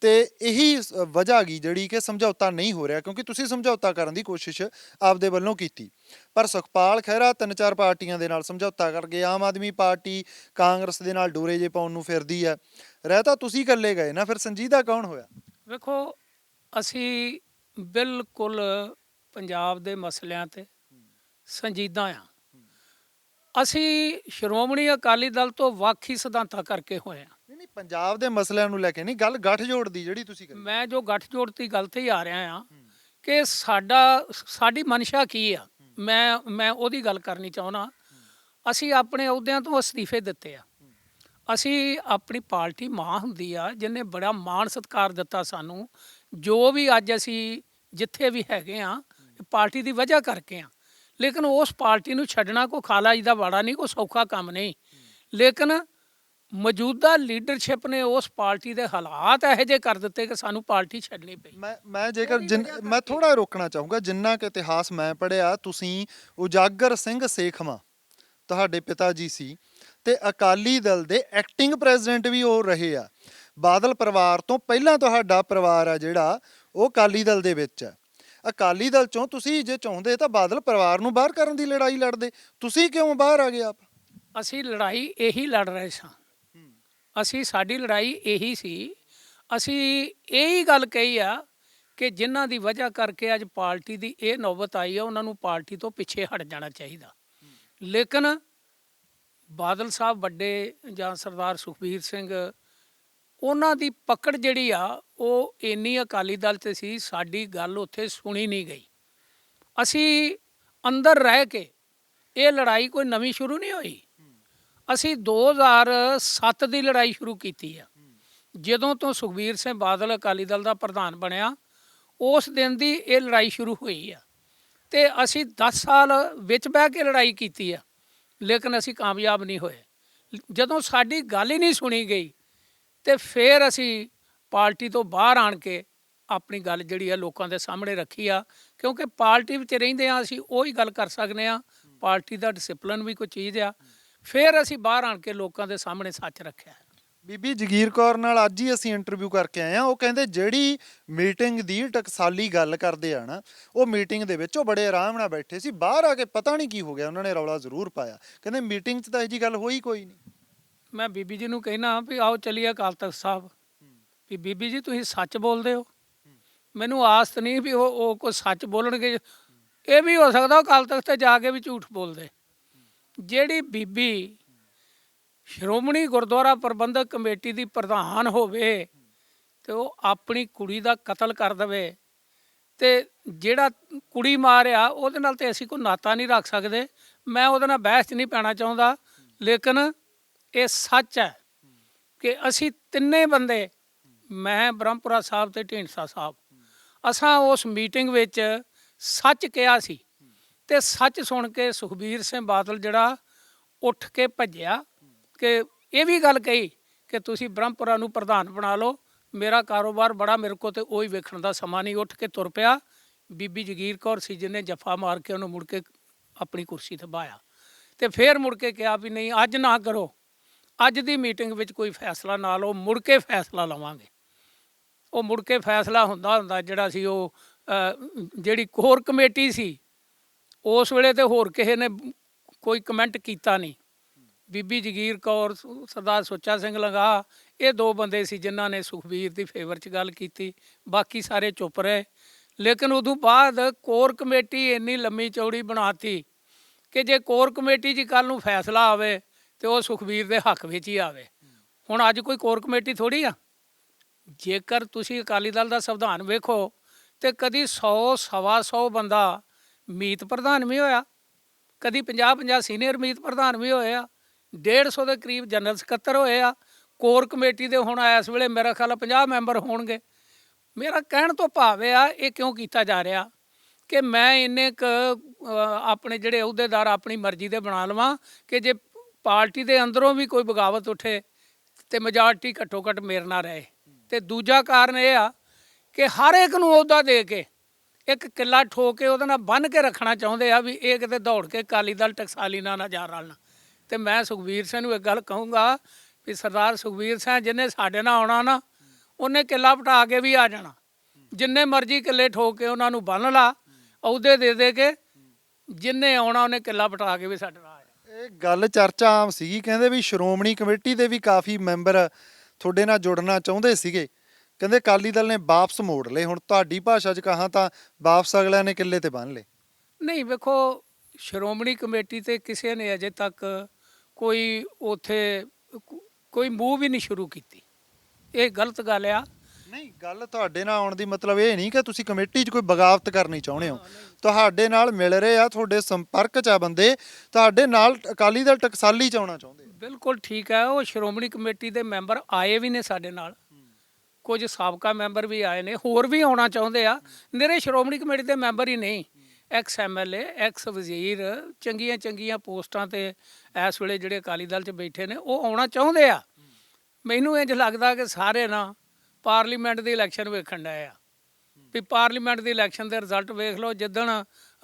ਤੇ ਇਹੀ ਵਜ੍ਹਾ ਗਈ ਜਿਹੜੀ ਕਿ ਸਮਝੌਤਾ ਨਹੀਂ ਹੋ ਰਿਹਾ, ਕਿਉਂਕਿ ਤੁਸੀਂ ਸਮਝੌਤਾ ਕਰਨ ਦੀ ਕੋਸ਼ਿਸ਼ ਆਪਦੇ ਵੱਲੋਂ ਕੀਤੀ। ਪਰ ਸੁਖਪਾਲ ਖਹਿਰਾ ਤਿੰਨ ਚਾਰ ਪਾਰਟੀਆਂ ਦੇ ਨਾਲ ਸਮਝੌਤਾ ਕਰ ਗਏ ਆਮ ਆਦਮੀ ਪਾਰਟੀ ਕਾਂਗਰਸ ਦੇ ਨਾਲ ਡੋਰੇ ਜੇ ਪਾਉਣ ਨੂੰ ਫਿਰਦੀ ਹੈ। ਰਹਿ ਤਾਂ ਤੁਸੀਂ ਇਕੱਲੇ ਗਏ ਨਾ, ਫਿਰ ਸੰਜੀਦਾ ਕੌਣ ਹੋਇਆ? ਵੇਖੋ, ਅਸੀਂ ਬਿਲਕੁਲ ਪੰਜਾਬ ਦੇ ਮਸਲਿਆਂ ਤੇ ਸੰਜੀਦਾ ਆ ਅਸੀਂ ਸ਼੍ਰੋਮਣੀ ਅਕਾਲੀ ਦਲ ਤੋਂ ਵੱਖ ਹੀ ਸਿਧਾਂਤਾਂ ਕਰਕੇ ਹੋਏ ਆ ਪੰਜਾਬ ਦੇ ਮਸਲਿਆਂ ਨੂੰ ਲੈ ਕੇ ਨਹੀਂ ਗੱਲ ਗੱਠਜੋੜ ਦੀ ਜਿਹੜੀ ਤੁਸੀਂ ਕਰੀ। ਮੈਂ ਜੋ ਗੱਠਜੋੜ ਦੀ ਗੱਲ ਤੇ ਹੀ ਆ ਰਿਹਾ ਆ ਕਿ ਸਾਡਾ ਸਾਡੀ ਮਨਸ਼ਾ ਕੀ ਆ? ਮੈਂ ਮੈਂ ਉਹਦੀ ਗੱਲ ਕਰਨੀ ਚਾਹੁੰਦਾ। ਅਸੀਂ ਆਪਣੇ ਅਹੁਦਿਆਂ ਤੋਂ ਅਸਤੀਫੇ ਦਿੱਤੇ ਆ। ਅਸੀਂ ਆਪਣੀ ਪਾਰਟੀ ਮਾਂ ਹੁੰਦੀ ਆ ਜਿਹਨੇ ਬੜਾ ਮਾਣ ਸਤਿਕਾਰ ਦਿੱਤਾ ਸਾਨੂੰ। ਜੋ ਵੀ ਅੱਜ ਅਸੀਂ ਜਿੱਥੇ ਵੀ ਹੈਗੇ ਆ ਪਾਰਟੀ ਦੀ ਵਜ੍ਹਾ ਕਰਕੇ ਆ। ਲੇਕਿਨ ਉਸ ਪਾਰਟੀ ਨੂੰ ਛੱਡਣਾ ਕੋ ਖਾਲਾ ਜੀ ਦਾ ਬਾੜਾ ਨਹੀਂ ਕੋ ਸੌਖਾ ਕੰਮ ਨਹੀਂ। ਲੇਕਿਨ ਮੌਜੂਦਾ ਲੀਡਰਸ਼ਿਪ ਨੇ ਉਸ ਪਾਰਟੀ ਦੇ ਹਾਲਾਤ ਇਹੋ ਜਿਹੇ ਕਰ ਦਿੱਤੇ ਕਿ ਸਾਨੂੰ ਪਾਰਟੀ ਛੱਡਣੀ ਪਈ। ਮੈਂ ਮੈਂ ਜੇਕਰ ਜਿੰਨ- ਮੈਂ ਥੋੜਾ ਰੋਕਣਾ ਚਾਹੂੰਗਾ ਜਿੰਨਾ ਕਿ ਇਤਿਹਾਸ ਮੈਂ ਪੜਿਆ ਤੁਸੀਂ ਉਜਾਗਰ ਸਿੰਘ ਸੇਖਵਾਂ ਤੁਹਾਡੇ ਪਿਤਾ ਜੀ ਸੀ ਤੇ ਅਕਾਲੀ ਦਲ ਦੇ ਐਕਟਿੰਗ ਪ੍ਰੈਜ਼ੀਡੈਂਟ ਵੀ ਉਹ ਰਹੇ ਆ। ਬਾਦਲ ਪਰਿਵਾਰ ਤੋਂ ਪਹਿਲਾਂ ਤੁਹਾਡਾ ਪਰਿਵਾਰ ਆ ਜਿਹੜਾ ਉਹ ਅਕਾਲੀ ਦਲ ਦੇ ਵਿੱਚ ਹੈ ਅਕਾਲੀ ਦਲ ਚੋਂ ਤੁਸੀਂ ਜੇ ਚਾਹੁੰਦੇ ਤਾਂ ਬਾਦਲ ਪਰਿਵਾਰ ਨੂੰ ਬਾਹਰ ਕਰਨ ਦੀ ਲੜਾਈ ਲੜਦੇ ਤੁਸੀਂ ਕਿਉਂ ਬਾਹਰ ਆ ਗਏ ਆਪ? ਅਸੀਂ ਲੜਾਈ ਇਹੀ ਲੜ ਰਹੇ ਸਾਂ। ਅਸੀਂ, ਸਾਡੀ ਲੜਾਈ ਇਹੀ ਸੀ। ਅਸੀਂ ਇਹੀ ਗੱਲ ਕਹੀ ਆ ਕਿ ਜਿਨ੍ਹਾਂ ਦੀ ਵਜ੍ਹਾ ਕਰਕੇ ਅੱਜ ਪਾਰਟੀ ਦੀ ਇਹ ਨੌਬਤ ਆਈ ਆ, ਉਹਨਾਂ ਨੂੰ ਪਾਰਟੀ ਤੋਂ ਪਿੱਛੇ ਹਟ ਜਾਣਾ ਚਾਹੀਦਾ। ਲੇਕਿਨ ਬਾਦਲ ਸਾਹਿਬ ਵੱਡੇ ਜਾਂ ਸਰਦਾਰ ਸੁਖਬੀਰ ਸਿੰਘ, ਉਹਨਾਂ ਦੀ ਪਕੜ ਜਿਹੜੀ ਆ, ਉਹ ਇੰਨੀ ਅਕਾਲੀ ਦਲ ਤੇ ਸੀ, ਸਾਡੀ ਗੱਲ ਉੱਥੇ ਸੁਣੀ ਨਹੀਂ ਗਈ। ਅਸੀਂ ਅੰਦਰ ਰਹਿ ਕੇ ਇਹ ਲੜਾਈ ਕੋਈ ਨਵੀਂ ਸ਼ੁਰੂ ਨਹੀਂ ਹੋਈ। ਅਸੀਂ 2007 ਦੀ ਲੜਾਈ ਸ਼ੁਰੂ ਕੀਤੀ ਆ। ਜਦੋਂ ਤੋਂ ਸੁਖਬੀਰ ਸਿੰਘ ਬਾਦਲ ਅਕਾਲੀ ਦਲ ਦਾ ਪ੍ਰਧਾਨ ਬਣਿਆ, ਉਸ ਦਿਨ ਦੀ ਇਹ ਲੜਾਈ ਸ਼ੁਰੂ ਹੋਈ ਆ। ਤੇ ਅਸੀਂ 10 ਸਾਲ ਵਿੱਚ ਬਹਿ ਕੇ ਲੜਾਈ ਕੀਤੀ ਆ, ਲੇਕਿਨ ਅਸੀਂ ਕਾਮਯਾਬ ਨਹੀਂ ਹੋਏ। ਜਦੋਂ ਸਾਡੀ ਗੱਲ ਹੀ ਨਹੀਂ ਸੁਣੀ ਗਈ, ਤੇ ਫਿਰ ਅਸੀਂ ਪਾਰਟੀ ਤੋਂ ਬਾਹਰ ਆਣ ਕੇ ਆਪਣੀ ਗੱਲ ਜਿਹੜੀ ਆ ਲੋਕਾਂ ਦੇ ਸਾਹਮਣੇ ਰੱਖੀ ਆ, ਕਿਉਂਕਿ ਪਾਰਟੀ ਵਿੱਚ ਰਹਿੰਦੇ ਆ ਅਸੀਂ ਉਹੀ ਗੱਲ ਕਰ ਸਕਦੇ ਆ। ਪਾਰਟੀ ਦਾ ਡਿਸਪਲਿਨ ਵੀ ਕੋਈ ਚੀਜ਼ ਆ। ਫਿਰ ਅਸੀਂ ਬਾਹਰ ਆਣ ਕੇ ਲੋਕਾਂ ਦੇ ਸਾਹਮਣੇ ਸੱਚ ਰੱਖਿਆ ਬੀਬੀ ਜਗੀਰ ਕੌਰ ਨਾਲ ਅੱਜ ਹੀ ਅਸੀਂ ਇੰਟਰਵਿਊ ਕਰਕੇ ਆਏ ਆ ਉਹ ਕਹਿੰਦੇ ਜਿਹੜੀ ਮੀਟਿੰਗ ਦੀ ਟਕਸਾਲੀ ਗੱਲ ਕਰਦੇ ਆ ਨਾ ਉਹ ਮੀਟਿੰਗ ਦੇ ਵਿੱਚ ਉਹ ਬੜੇ ਆਰਾਮ ਨਾਲ ਬੈਠੇ ਸੀ। ਬਾਹਰ ਆ ਕੇ ਪਤਾ ਨਹੀਂ ਕੀ ਹੋ ਗਿਆ ਉਹਨਾਂ ਨੇ ਰੌਲਾ ਜ਼ਰੂਰ ਪਾਇਆ। ਕਹਿੰਦੇ ਮੀਟਿੰਗ 'ਚ ਤਾਂ ਇਹ ਜੀ ਗੱਲ ਹੋਈ ਕੋਈ ਨਹੀਂ। ਮੈਂ ਬੀਬੀ ਜੀ ਨੂੰ ਕਹਿਣਾ ਵੀ ਆਓ ਚਲੀਏ ਅਕਾਲ ਤਖਤ ਸਾਹਿਬ। ਵੀ ਬੀਬੀ ਜੀ ਤੁਸੀਂ ਸੱਚ ਬੋਲਦੇ ਹੋ। ਮੈਨੂੰ ਆਸ ਤਾਂ ਨਹੀਂ ਵੀ ਉਹ ਉਹ ਕੋਈ ਸੱਚ ਬੋਲਣਗੇ। ਇਹ ਵੀ ਹੋ ਸਕਦਾ ਉਹ ਅਕਾਲ ਤਖਤ ਤੇ ਜਾ ਕੇ ਵੀ ਝੂਠ ਬੋਲਦੇ। ਜਿਹੜੀ ਬੀਬੀ ਸ਼੍ਰੋਮਣੀ ਗੁਰਦੁਆਰਾ ਪ੍ਰਬੰਧਕ ਕਮੇਟੀ ਦੀ ਪ੍ਰਧਾਨ ਹੋਵੇ ਤੇ ਉਹ ਆਪਣੀ ਕੁੜੀ ਦਾ ਕਤਲ ਕਰ ਦਵੇ ਤੇ ਜਿਹੜਾ ਕੁੜੀ ਮਾਰਿਆ, ਉਹਦੇ ਨਾਲ ਤੇ ਅਸੀਂ ਕੋਈ ਨਾਤਾ ਨਹੀਂ ਰੱਖ ਸਕਦੇ। ਮੈਂ ਉਹਦੇ ਨਾਲ ਬਹਿਸ 'ਚ ਨਹੀਂ ਪੈਣਾ ਚਾਹੁੰਦਾ। ਲੇਕਿਨ ਇਹ ਸੱਚ ਹੈ ਕਿ ਅਸੀਂ ਤਿੰਨੇ ਬੰਦੇ, ਮੈਂ ਬ੍ਰਹਮਪੁਰਾ ਸਾਹਿਬ ਤੇ ਢੀਂਡਸਾ ਸਾਹਿਬ, ਅਸਾਂ ਉਸ ਮੀਟਿੰਗ ਵਿੱਚ ਸੱਚ ਕਿਹਾ ਸੀ। ਤੇ ਸੱਚ ਸੁਣ ਕੇ ਸੁਖਬੀਰ ਸਿੰਘ ਬਾਦਲ ਜਿਹੜਾ ਉੱਠ ਕੇ ਭੱਜਿਆ ਕਿ ਇਹ ਵੀ ਗੱਲ ਕਹੀ ਕਿ ਤੁਸੀਂ ਬ੍ਰਹਮਪੁਰਾ ਨੂੰ ਪ੍ਰਧਾਨ ਬਣਾ ਲਓ। ਮੇਰਾ ਕਾਰੋਬਾਰ ਬੜਾ ਮੇਰੇ ਕੋ ਤੇ ਉਹੀ ਵੇਖਣ ਦਾ ਸਮਾਂ ਨਹੀਂ। ਉੱਠ ਕੇ ਤੁਰ ਪਿਆ। ਬੀਬੀ ਜਗੀਰ ਕੌਰ ਸੀ ਜਿਹਨੇ ਜਫਾ ਮਾਰ ਕੇ ਉਹਨੂੰ ਮੁੜ ਕੇ ਆਪਣੀ ਕੁਰਸੀ ਤੇ ਬਾਇਆ ਤੇ ਫੇਰ ਮੁੜ ਕੇ ਕਿਹਾ ਵੀ ਨਹੀਂ, ਅੱਜ ਨਾ ਕਰੋ। ਅੱਜ ਦੀ ਮੀਟਿੰਗ ਵਿੱਚ ਕੋਈ ਫੈਸਲਾ ਨਾ ਲਓ, ਮੁੜ ਕੇ ਫੈਸਲਾ ਲਵਾਂਗੇ। ਉਹ ਮੁੜ ਕੇ ਫੈਸਲਾ ਹੁੰਦਾ ਹੁੰਦਾ ਜਿਹੜਾ ਸੀ ਉਹ ਜਿਹੜੀ ਕੋਰ ਕਮੇਟੀ ਸੀ ਉਸ ਵੇਲੇ ਤੇ ਹੋਰ ਕਿਸੇ ਨੇ ਕੋਈ ਕਮੈਂਟ ਕੀਤਾ ਨਹੀਂ। ਬੀਬੀ ਜਗੀਰ ਕੌਰ, ਸਰਦਾਰ ਸੁੱਚਾ ਸਿੰਘ ਲੰਗਾ ਇਹ ਦੋ ਬੰਦੇ ਸੀ ਜਿਨ੍ਹਾਂ ਨੇ ਸੁਖਬੀਰ ਦੀ ਫੇਵਰ 'ਚ ਗੱਲ ਕੀਤੀ। ਬਾਕੀ ਸਾਰੇ ਚੁੱਪ ਰਹੇ। ਲੇਕਿਨ ਉਦੋਂ ਬਾਅਦ ਕੋਰ ਕਮੇਟੀ ਇੰਨੀ ਲੰਮੀ ਚੌੜੀ ਬਣਾਤੀ ਕਿ ਜੇ ਕੋਰ ਕਮੇਟੀ 'ਚ ਕੱਲ ਨੂੰ ਫੈਸਲਾ ਆਵੇ ਤੇ ਉਹ ਸੁਖਬੀਰ ਦੇ ਹੱਕ ਵਿੱਚ ਹੀ ਆਵੇ। ਹੁਣ ਅੱਜ ਕੋਈ ਕੋਰ ਕਮੇਟੀ ਥੋੜੀ ਆ? ਜੇਕਰ ਤੁਸੀਂ ਅਕਾਲੀ ਦਲ ਦਾ ਸੰਵਿਧਾਨ ਵੇਖੋ ਤੇ ਕਦੀ 100 ਸਵਾ 100 ਬੰਦਾ ਮੀਤ ਪ੍ਰਧਾਨ ਵੀ ਹੋਇਆ। ਕਦੀ 50 50 ਸੀਨੀਅਰ ਮੀਤ ਪ੍ਰਧਾਨ ਵੀ ਹੋਏ ਆ। 150 ਦੇ ਕਰੀਬ ਜਨਰਲ ਸਕੱਤਰ ਹੋਏ ਆ। ਕੋਰ ਕਮੇਟੀ ਦੇ ਹੁਣ ਇਸ ਵੇਲੇ ਮੇਰਾ ਖਿਆਲ ਆ 50 ਮੈਂਬਰ ਹੋਣਗੇ। ਮੇਰਾ ਕਹਿਣ ਤੋਂ ਭਾਵ ਇਹ ਆ, ਇਹ ਕਿਉਂ ਕੀਤਾ ਜਾ ਰਿਹਾ? ਕਿ ਮੈਂ ਇੰਨੇ ਕ ਆਪਣੇ ਜਿਹੜੇ ਅਹੁਦੇਦਾਰ ਆਪਣੀ ਮਰਜ਼ੀ ਦੇ ਬਣਾ ਲਵਾਂ ਕਿ ਜੇ ਪਾਰਟੀ ਦੇ ਅੰਦਰੋਂ ਵੀ ਕੋਈ ਬਗਾਵਤ ਉੱਠੇ ਤੇ ਮੈਜੋਰਟੀ ਘੱਟੋ ਘੱਟ ਮੇਰੇ ਨਾਲ ਰਹੇ। ਤੇ ਦੂਜਾ ਕਾਰਨ ਇਹ ਆ ਕਿ ਹਰ ਇੱਕ ਨੂੰ ਅਹੁਦਾ ਦੇ ਕੇ ਇੱਕ ਕਿੱਲਾ ਠੋਕ ਕੇ ਉਹਦੇ ਨਾਲ ਬੰਨ ਕੇ ਰੱਖਣਾ ਚਾਹੁੰਦੇ ਆ ਵੀ ਇਹ ਕਿਤੇ ਦੌੜ ਕੇ ਅਕਾਲੀ ਦਲ ਟਕਸਾਲੀ ਨਾਲ ਨਾ ਜਾ ਰਲਣ ਤੇ ਮੈਂ ਸੁਖਬੀਰ ਸਿੰਘ ਨੂੰ ਇੱਕ ਗੱਲ ਕਹੂੰਗਾ ਵੀ ਸਰਦਾਰ ਸੁਖਬੀਰ ਸਿੰਘ ਜਿਹਨੇ ਸਾਡੇ ਨਾਲ ਆਉਣਾ ਨਾ, ਉਹਨੇ ਕਿੱਲਾ ਪਟਾ ਕੇ ਵੀ ਆ ਜਾਣਾ। ਜਿੰਨੇ ਮਰਜ਼ੀ ਕਿੱਲੇ ਠੋਕ ਕੇ ਉਹਨਾਂ ਨੂੰ ਬੰਨ ਲਾ, ਅਹੁਦੇ ਦੇ ਦੇ ਕੇ ਜਿੰਨੇ ਆਉਣਾ ਉਹਨੇ ਕਿੱਲਾ ਪਟਾ ਕੇ ਵੀ ਸਾਡੇ ਨਾਲ ਆ ਜਾਣਾ। ਇਹ ਗੱਲ ਚਰਚਾ ਆਮ ਸੀਗੀ, ਕਹਿੰਦੇ ਵੀ ਸ਼੍ਰੋਮਣੀ ਕਮੇਟੀ ਦੇ ਵੀ ਕਾਫੀ ਮੈਂਬਰ ਤੁਹਾਡੇ ਨਾਲ ਜੁੜਨਾ ਚਾਹੁੰਦੇ ਸੀਗੇ। ਕਹਿੰਦੇ ਅਕਾਲੀ ਦਲ ਨੇ ਵਾਪਸ ਮੋੜ ਲਏ। ਹੁਣ ਤੁਹਾਡੀ ਭਾਸ਼ਾ 'ਚ ਕਹਾਂ ਤਾਂ ਵਾਪਸ ਅਗਲਿਆਂ ਨੇ ਕਿੱਲੇ ਤੇ ਬੰਨ ਲਏ। ਨਹੀਂ ਵੇਖੋ ਸ਼੍ਰੋਮਣੀ ਕਮੇਟੀ ਤੇ ਕਿਸੇ ਨੇ ਅਜੇ ਤੱਕ ਕੋਈ ਉਥੇ ਕੋਈ ਮੂਵ ਵੀ ਨਹੀਂ ਸ਼ੁਰੂ ਕੀਤੀ। ਇਹ ਗਲਤ ਗੱਲ ਆ। ਨਹੀਂ ਗੱਲ ਤੁਹਾਡੇ ਨਾਲ ਆਉਣ ਦੀ ਮਤਲਬ ਇਹ ਨਹੀਂ ਕਿ ਤੁਸੀਂ ਕਮੇਟੀ 'ਚ ਕੋਈ ਬਗਾਵਤ ਕਰਨੀ ਚਾਹੁੰਦੇ ਹੋ। ਤੁਹਾਡੇ ਨਾਲ ਮਿਲ ਰਹੇ ਆ ਤੁਹਾਡੇ ਸੰਪਰਕ 'ਚ ਆ ਬੰਦੇ। ਤੁਹਾਡੇ ਨਾਲ ਅਕਾਲੀ ਦਲ ਟਕਸਾਲੀ 'ਚ ਆਉਣਾ ਚਾਹੁੰਦੇ। ਬਿਲਕੁਲ ਠੀਕ ਹੈ ਉਹ ਸ਼੍ਰੋਮਣੀ ਕਮੇਟੀ ਦੇ ਮੈਂਬਰ ਆਏ ਵੀ ਨੇ ਸਾਡੇ ਨਾਲ। ਕੁਝ ਸਾਬਕਾ ਮੈਂਬਰ ਵੀ ਆਏ ਨੇ, ਹੋਰ ਵੀ ਆਉਣਾ ਚਾਹੁੰਦੇ ਆ। ਨਿਰੇ ਸ਼੍ਰੋਮਣੀ ਕਮੇਟੀ ਦੇ ਮੈਂਬਰ ਹੀ ਨਹੀਂ। ਐਕਸ ਐਮਐਲਏ ਐਕਸ ਵਜ਼ੀਰ ਚੰਗੀਆਂ ਚੰਗੀਆਂ ਪੋਸਟਾਂ ਤੇ ਇਸ ਵੇਲੇ ਜਿਹੜੇ ਅਕਾਲੀ ਦਲ 'ਚ ਬੈਠੇ ਨੇ, ਉਹ ਆਉਣਾ ਚਾਹੁੰਦੇ ਆ। ਮੈਨੂੰ ਇੰਜ ਲੱਗਦਾ ਕਿ ਸਾਰੇ ਨਾ ਪਾਰਲੀਮੈਂਟ ਦੀ ਇਲੈਕਸ਼ਨ ਵੇਖਣ ਡਏ ਆ। ਵੀ ਪਾਰਲੀਮੈਂਟ ਦੀ ਇਲੈਕਸ਼ਨ ਦੇ ਰਿਜ਼ਲਟ ਵੇਖ ਲਓ, ਜਿੱਦਣ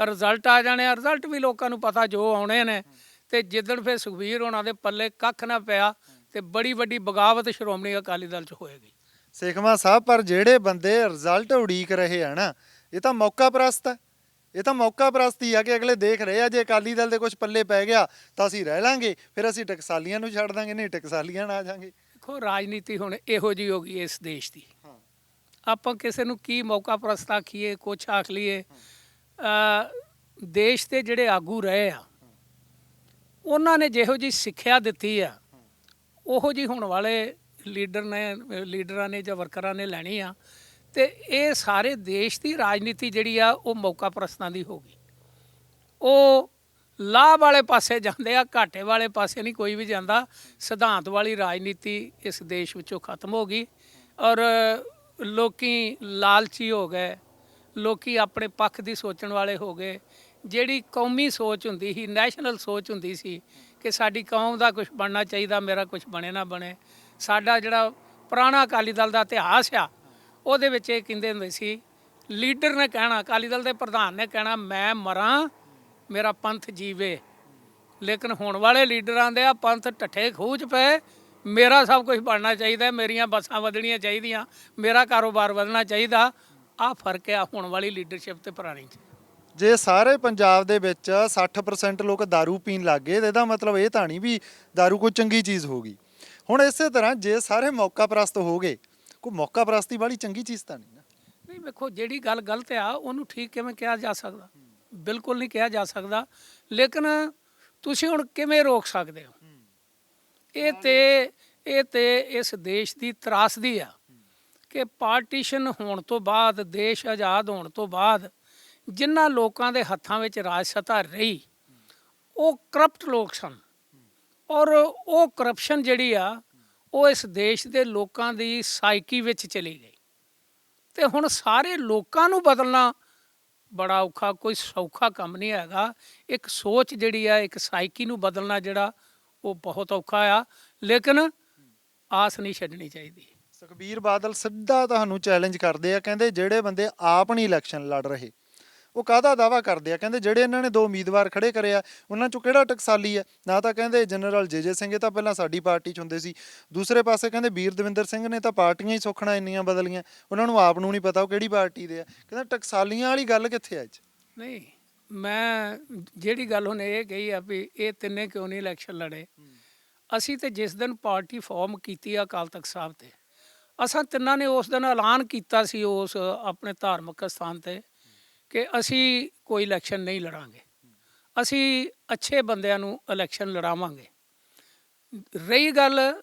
ਰਿਜ਼ਲਟ ਆ ਜਾਣੇ ਆ, ਰਿਜ਼ਲਟ ਵੀ ਲੋਕਾਂ ਨੂੰ ਪਤਾ ਜੋ ਆਉਣੇ ਨੇ, ਤੇ ਜਿੱਦਣ ਫਿਰ ਸੁਖਬੀਰ ਹੋਣਾ ਦੇ ਪੱਲੇ ਕੱਖ ਨਾ ਪਿਆ, ਤੇ ਬੜੀ ਵੱਡੀ ਬਗਾਵਤ ਸ਼੍ਰੋਮਣੀ ਅਕਾਲੀ ਦਲ 'ਚ ਹੋਏਗੀ। ਸੇਖਵਾਂ ਸਾਹਿਬ ਪਰ ਜਿਹੜੇ ਬੰਦੇ ਰਿਜ਼ਲਟ ਉਡੀਕ ਰਹੇ ਆ ਨਾ ਇਹ ਤਾਂ ਮੌਕਾ ਪ੍ਰਸਤ ਹੈ। ਇਹ ਤਾਂ ਮੌਕਾ ਪ੍ਰਸਤੀ ਆ ਕਿ ਅਗਲੇ ਦੇਖ ਰਹੇ ਆ ਜੇ ਅਕਾਲੀ ਦਲ ਦੇ ਕੁਝ ਪੱਲੇ ਪੈ ਗਿਆ ਤਾਂ ਅਸੀਂ ਰਹਿ ਲਾਂਗੇ ਫਿਰ ਅਸੀਂ ਟਕਸਾਲੀਆਂ ਨੂੰ ਛੱਡ ਦਾਂਗੇ ਨਹੀਂ ਟਕਸਾਲੀਆਂ ਨਾਲ ਆ ਜਾਾਂਗੇ। ਦੇਖੋ ਰਾਜਨੀਤੀ ਹੁਣ ਇਹੋ ਜਿਹੀ ਹੋ ਗਈ ਇਸ ਦੇਸ਼ ਦੀ। ਆਪਾਂ ਕਿਸੇ ਨੂੰ ਕੀ ਮੌਕਾ ਪ੍ਰਸਤ ਆਖੀਏ ਕੁਛ ਆਖ ਲਈਏ ਦੇਸ਼ ਦੇ ਜਿਹੜੇ ਆਗੂ ਰਹੇ ਆ ਉਹਨਾਂ ਨੇ ਜਿਹੋ ਜੀ ਸਿੱਖਿਆ ਦਿੱਤੀ ਆ ਉਹੋ ਜੀ ਹੁਣ ਵਾਲੇ ਲੀਡਰ ਨੇ, ਲੀਡਰਾਂ ਨੇ ਜਾਂ ਵਰਕਰਾਂ ਨੇ ਲੈਣੀ ਆ, ਤੇ ਇਹ ਸਾਰੇ ਦੇਸ਼ ਦੀ ਰਾਜਨੀਤੀ ਜਿਹੜੀ ਆ, ਉਹ ਮੌਕਾ ਪ੍ਰਸਤਾਂ ਦੀ ਹੋ ਗਈ। ਉਹ ਲਾਭ ਵਾਲੇ ਪਾਸੇ ਜਾਂਦੇ ਆ, ਘਾਟੇ ਵਾਲੇ ਪਾਸੇ ਨਹੀਂ, ਕੋਈ ਵੀ ਜਾਂਦਾ। ਸਿਧਾਂਤ ਵਾਲੀ ਰਾਜਨੀਤੀ ਇਸ ਦੇਸ਼ ਵਿੱਚੋਂ ਖਤਮ ਹੋ ਗਈ ਔਰ ਲੋਕੀ ਲਾਲਚੀ ਹੋ ਗਏ, ਲੋਕੀ ਆਪਣੇ ਪੱਖ ਦੀ ਸੋਚਣ ਵਾਲੇ ਹੋ ਗਏ। ਜਿਹੜੀ ਕੌਮੀ ਸੋਚ ਹੁੰਦੀ ਸੀ, ਨੈਸ਼ਨਲ ਸੋਚ ਹੁੰਦੀ ਸੀ ਕਿ ਸਾਡੀ ਕੌਮ ਦਾ ਕੁਝ ਬਣਨਾ ਚਾਹੀਦਾ, ਮੇਰਾ ਕੁਝ ਬਣੇ ਨਾ ਬਣੇ ਸਾਡਾ ਜਿਹੜਾ ਪੁਰਾਣਾ ਅਕਾਲੀ ਦਲ ਦਾ ਇਤਿਹਾਸ ਆ ਉਹਦੇ ਵਿੱਚ ਇਹ ਕਹਿੰਦੇ ਹੁੰਦੇ ਸੀ ਲੀਡਰ ਨੇ ਕਹਿਣਾ ਅਕਾਲੀ ਦਲ ਦੇ ਪ੍ਰਧਾਨ ਨੇ ਕਹਿਣਾ ਮੈਂ ਮਰਾਂ ਮੇਰਾ ਪੰਥ ਜੀਵੇ ਲੇਕਿਨ ਹੁਣ ਵਾਲੇ ਲੀਡਰਾਂ ਦੇ ਆ ਪੰਥ ਠੱਠੇ ਖੂਚ ਪਏ ਮੇਰਾ ਸਭ ਕੁਝ ਬਣਨਾ ਚਾਹੀਦਾ ਮੇਰੀਆਂ ਬੱਸਾਂ ਵਧਣੀਆਂ ਚਾਹੀਦੀਆਂ ਮੇਰਾ ਕਾਰੋਬਾਰ ਵਧਣਾ ਚਾਹੀਦਾ ਆ ਫਰਕ ਆ ਹੁਣ ਵਾਲੀ ਲੀਡਰਸ਼ਿਪ ਤੇ ਪੁਰਾਣੀ 'ਚ ਜੇ ਸਾਰੇ ਪੰਜਾਬ ਦੇ ਵਿੱਚ 60% ਲੋਕ दारू ਪੀਣ ਲੱਗ ਗਏ ਤੇ ਇਹਦਾ ਮਤਲਬ ਇਹ ਤਾਂ ਨਹੀਂ ਵੀ दारू ਕੋਈ ਚੰਗੀ ਚੀਜ਼ ਹੋਗੀ ਹੁਣ ਇਸੇ ਤਰ੍ਹਾਂ ਜੇ ਸਾਰੇ ਮੌਕਾ ਪ੍ਰਸਤ ਹੋ ਗਏ, ਕੋਈ ਮੌਕਾ ਪ੍ਰਸਤੀ ਵਾਲੀ ਚੰਗੀ ਚੀਜ਼ ਤਾਂ ਨਹੀਂ ਨਾ। ਨਹੀਂ, ਵੇਖੋ, ਜਿਹੜੀ ਗੱਲ ਗਲਤ ਆ, ਉਹਨੂੰ ਠੀਕ ਕਿਵੇਂ ਕਿਹਾ ਜਾ ਸਕਦਾ? ਬਿਲਕੁਲ ਨਹੀਂ ਕਿਹਾ ਜਾ ਸਕਦਾ। ਲੇਕਿਨ ਤੁਸੀਂ ਹੁਣ ਕਿਵੇਂ ਰੋਕ ਸਕਦੇ ਹੋ? ਇਹ ਤੇ ਇਹ ਤੇ ਇਸ ਦੇਸ਼ ਦੀ ਤਰਾਸਦੀ ਆ ਕਿ ਪਾਰਟੀਸ਼ਨ ਹੋਣ ਤੋਂ ਬਾਅਦ, ਦੇਸ਼ ਆਜ਼ਾਦ ਹੋਣ ਤੋਂ ਬਾਅਦ ਜਿਨ੍ਹਾਂ ਲੋਕਾਂ ਦੇ ਹੱਥਾਂ ਵਿੱਚ ਰਾਜ ਸੱਤਾ ਰਹੀ, ਉਹ ਕਰਪਟ ਲੋਕ ਸਨ। ਔਰ ਉਹ ਕਰਪਸ਼ਨ ਜਿਹੜੀ ਆ, ਉਹ ਇਸ ਦੇਸ਼ ਦੇ ਲੋਕਾਂ ਦੀ ਸਾਈਕੀ ਵਿੱਚ ਚਲੀ ਗਈ। ਤੇ ਹੁਣ ਸਾਰੇ ਲੋਕਾਂ ਨੂੰ ਬਦਲਣਾ ਬੜਾ ਔਖਾ, ਕੋਈ ਸੌਖਾ ਕੰਮ ਨਹੀਂ ਹੈਗਾ। ਇੱਕ ਸੋਚ ਜਿਹੜੀ ਆ, ਇੱਕ ਸਾਈਕੀ ਨੂੰ ਬਦਲਣਾ ਜਿਹੜਾ, ਉਹ ਬਹੁਤ ਔਖਾ ਆ। ਲੇਕਿਨ ਆਸ ਨਹੀਂ ਛੱਡਣੀ ਚਾਹੀਦੀ। ਸੁਖਬੀਰ ਬਾਦਲ ਸਿੱਧਾ ਤੁਹਾਨੂੰ ਚੈਲੰਜ ਕਰਦੇ ਆ, ਕਹਿੰਦੇ ਜਿਹੜੇ ਬੰਦੇ ਆਪ ਨਹੀਂ ਇਲੈਕਸ਼ਨ ਲੜ ਰਹੇ ਉਹ ਕਾਹਦਾ ਦਾਵਾ ਕਰਦੇ ਆ? ਕਹਿੰਦੇ ਜਿਹੜੇ ਇਹਨਾਂ ਨੇ ਦੋ ਉਮੀਦਵਾਰ ਖੜੇ ਕਰੇ ਆ, ਉਹਨਾਂ ਚੋਂ ਕਿਹੜਾ ਟਕਸਾਲੀ ਹੈ ਨਾ ਤਾਂ ਕਹਿੰਦੇ ਜਨਰਲ ਜੇਜੇ ਸਿੰਘ ਇਹ ਤਾਂ ਪਹਿਲਾਂ ਸਾਡੀ ਪਾਰਟੀ ਚ ਹੁੰਦੇ ਸੀ। ਦੂਸਰੇ ਪਾਸੇ ਕਹਿੰਦੇ ਵੀਰ ਦਵਿੰਦਰ ਸਿੰਘ ਨੇ ਤਾਂ ਪਾਰਟੀਆਂ ਹੀ ਸੁਖਣਾ ਇੰਨੀਆਂ ਬਦਲੀਆਂ। ਉਹਨਾਂ ਨੂੰ ਆਪ ਨੂੰ ਨਹੀਂ ਪਤਾ ਉਹ ਕਿਹੜੀ ਪਾਰਟੀ ਦੇ ਆ। ਕਹਿੰਦਾ ਟਕਸਾਲੀਆਂ ਵਾਲੀ ਗੱਲ ਕਿੱਥੇ ਅੱਜ ਨਹੀਂ, ਮੈਂ ਜਿਹੜੀ ਗੱਲ ਉਹਨੇ ਇਹ ਕਹੀ ਆ ਵੀ ਇਹ ਤਿੰਨੇ ਕਿਉਂ ਨਹੀਂ ਇਲੈਕਸ਼ਨ ਲੜੇ? ਅਸੀਂ ਤੇ ਜਿਸ ਦਿਨ ਪਾਰਟੀ ਫਾਰਮ ਕੀਤੀ ਆ ਅਕਾਲ ਤਖਤ ਸਾਹਿਬ ਤੇ, ਅਸਾਂ ਤਿੰਨਾਂ ਨੇ ਉਸ ਦਿਨ ਐਲਾਨ ਕੀਤਾ ਸੀ ਉਸ ਆਪਣੇ ਧਾਰਮਿਕ ਸਥਾਨ ਤੇ। ਕਿ ਅਸੀਂ ਕੋਈ ਇਲੈਕਸ਼ਨ ਨਹੀਂ ਲੜਾਂਗੇ। ਅਸੀਂ ਅੱਛੇ ਬੰਦਿਆਂ ਨੂੰ ਇਲੈਕਸ਼ਨ ਲੜਾਵਾਂਗੇ। ਰਹੀ ਗੱਲ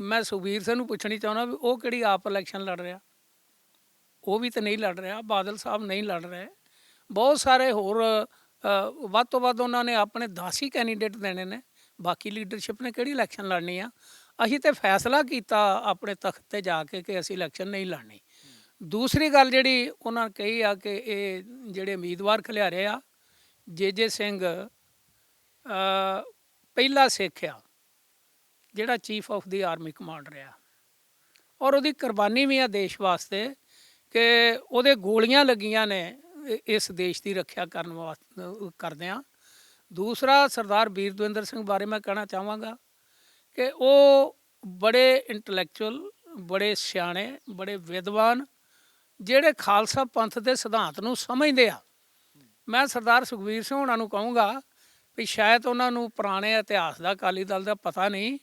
ਮੈਂ ਸੁਖਬੀਰ ਸਿੰਘ ਨੂੰ ਪੁੱਛਣੀ ਚਾਹੁੰਦਾ ਵੀ ਉਹ ਕਿਹੜੀ ਆਪ ਇਲੈਕਸ਼ਨ ਲੜ ਰਿਹਾ? ਉਹ ਵੀ ਤਾਂ ਨਹੀਂ ਲੜ ਰਿਹਾ ਬਾਦਲ ਸਾਹਿਬ ਨਹੀਂ ਲੜ ਰਹੇ। ਬਹੁਤ ਸਾਰੇ ਹੋਰ ਅ, ਵੱਧ ਤੋਂ ਵੱਧ ਉਹਨਾਂ ਨੇ ਆਪਣੇ 10 ਹੀ ਕੈਂਡੀਡੇਟ ਦੇਣੇ ਨੇ। ਬਾਕੀ ਲੀਡਰਸ਼ਿਪ ਨੇ ਕਿਹੜੀ ਇਲੈਕਸ਼ਨ ਲੜਨੀ ਆ? ਅਸੀਂ ਤੇ ਫੈਸਲਾ ਕੀਤਾ ਆਪਣੇ ਤਖਤ ਤੇ ਜਾ ਕੇ ਕਿ ਅਸੀਂ ਇਲੈਕਸ਼ਨ ਨਹੀਂ ਲੜਨੀ। ਦੂਸਰੀ ਗੱਲ ਜਿਹੜੀ ਉਹਨਾਂ ਕਹੀ ਆ ਕਿ ਇਹ ਜਿਹੜੇ ਉਮੀਦਵਾਰ ਖਿਲਾਰੇ ਆ, ਜੇਜੇ ਸਿੰਘ ਪਹਿਲਾ ਸਿੱਖ ਆ, ਜਿਹੜਾ chief of the army command ਰਿਹਾ। ਔਰ ਉਹਦੀ ਕੁਰਬਾਨੀ ਵੀ ਆ ਦੇਸ਼ ਵਾਸਤੇ ਕਿ ਉਹਦੇ ਗੋਲੀਆਂ ਲੱਗੀਆਂ ਨੇ ਇਸ ਦੇਸ਼ ਦੀ ਰੱਖਿਆ ਕਰਨ ਵਾਸਤੇ ਕਰਦੇ ਆ। ਦੂਸਰਾ ਸਰਦਾਰ ਵੀਰ ਦਵਿੰਦਰ ਸਿੰਘ ਬਾਰੇ ਮੈਂ ਕਹਿਣਾ ਚਾਹਾਂਗਾ ਕਿ ਉਹ ਬੜੇ ਇੰਟੈਲੈਕਚੁਅਲ ਬੜੇ ਸਿਆਣੇ, ਬੜੇ ਵਿਦਵਾਨ ਜਿਹੜੇ ਖਾਲਸਾ ਪੰਥ ਦੇ ਸਿਧਾਂਤ ਨੂੰ ਸਮਝਦੇ ਆ। ਮੈਂ ਸਰਦਾਰ ਸੁਖਬੀਰ ਸਿੰਘ ਉਹਨਾਂ ਨੂੰ ਕਹੂੰਗਾ ਵੀ ਸ਼ਾਇਦ ਉਹਨਾਂ ਨੂੰ ਪੁਰਾਣੇ ਇਤਿਹਾਸ ਦਾ ਅਕਾਲੀ ਦਲ ਦਾ ਪਤਾ ਨਹੀਂ।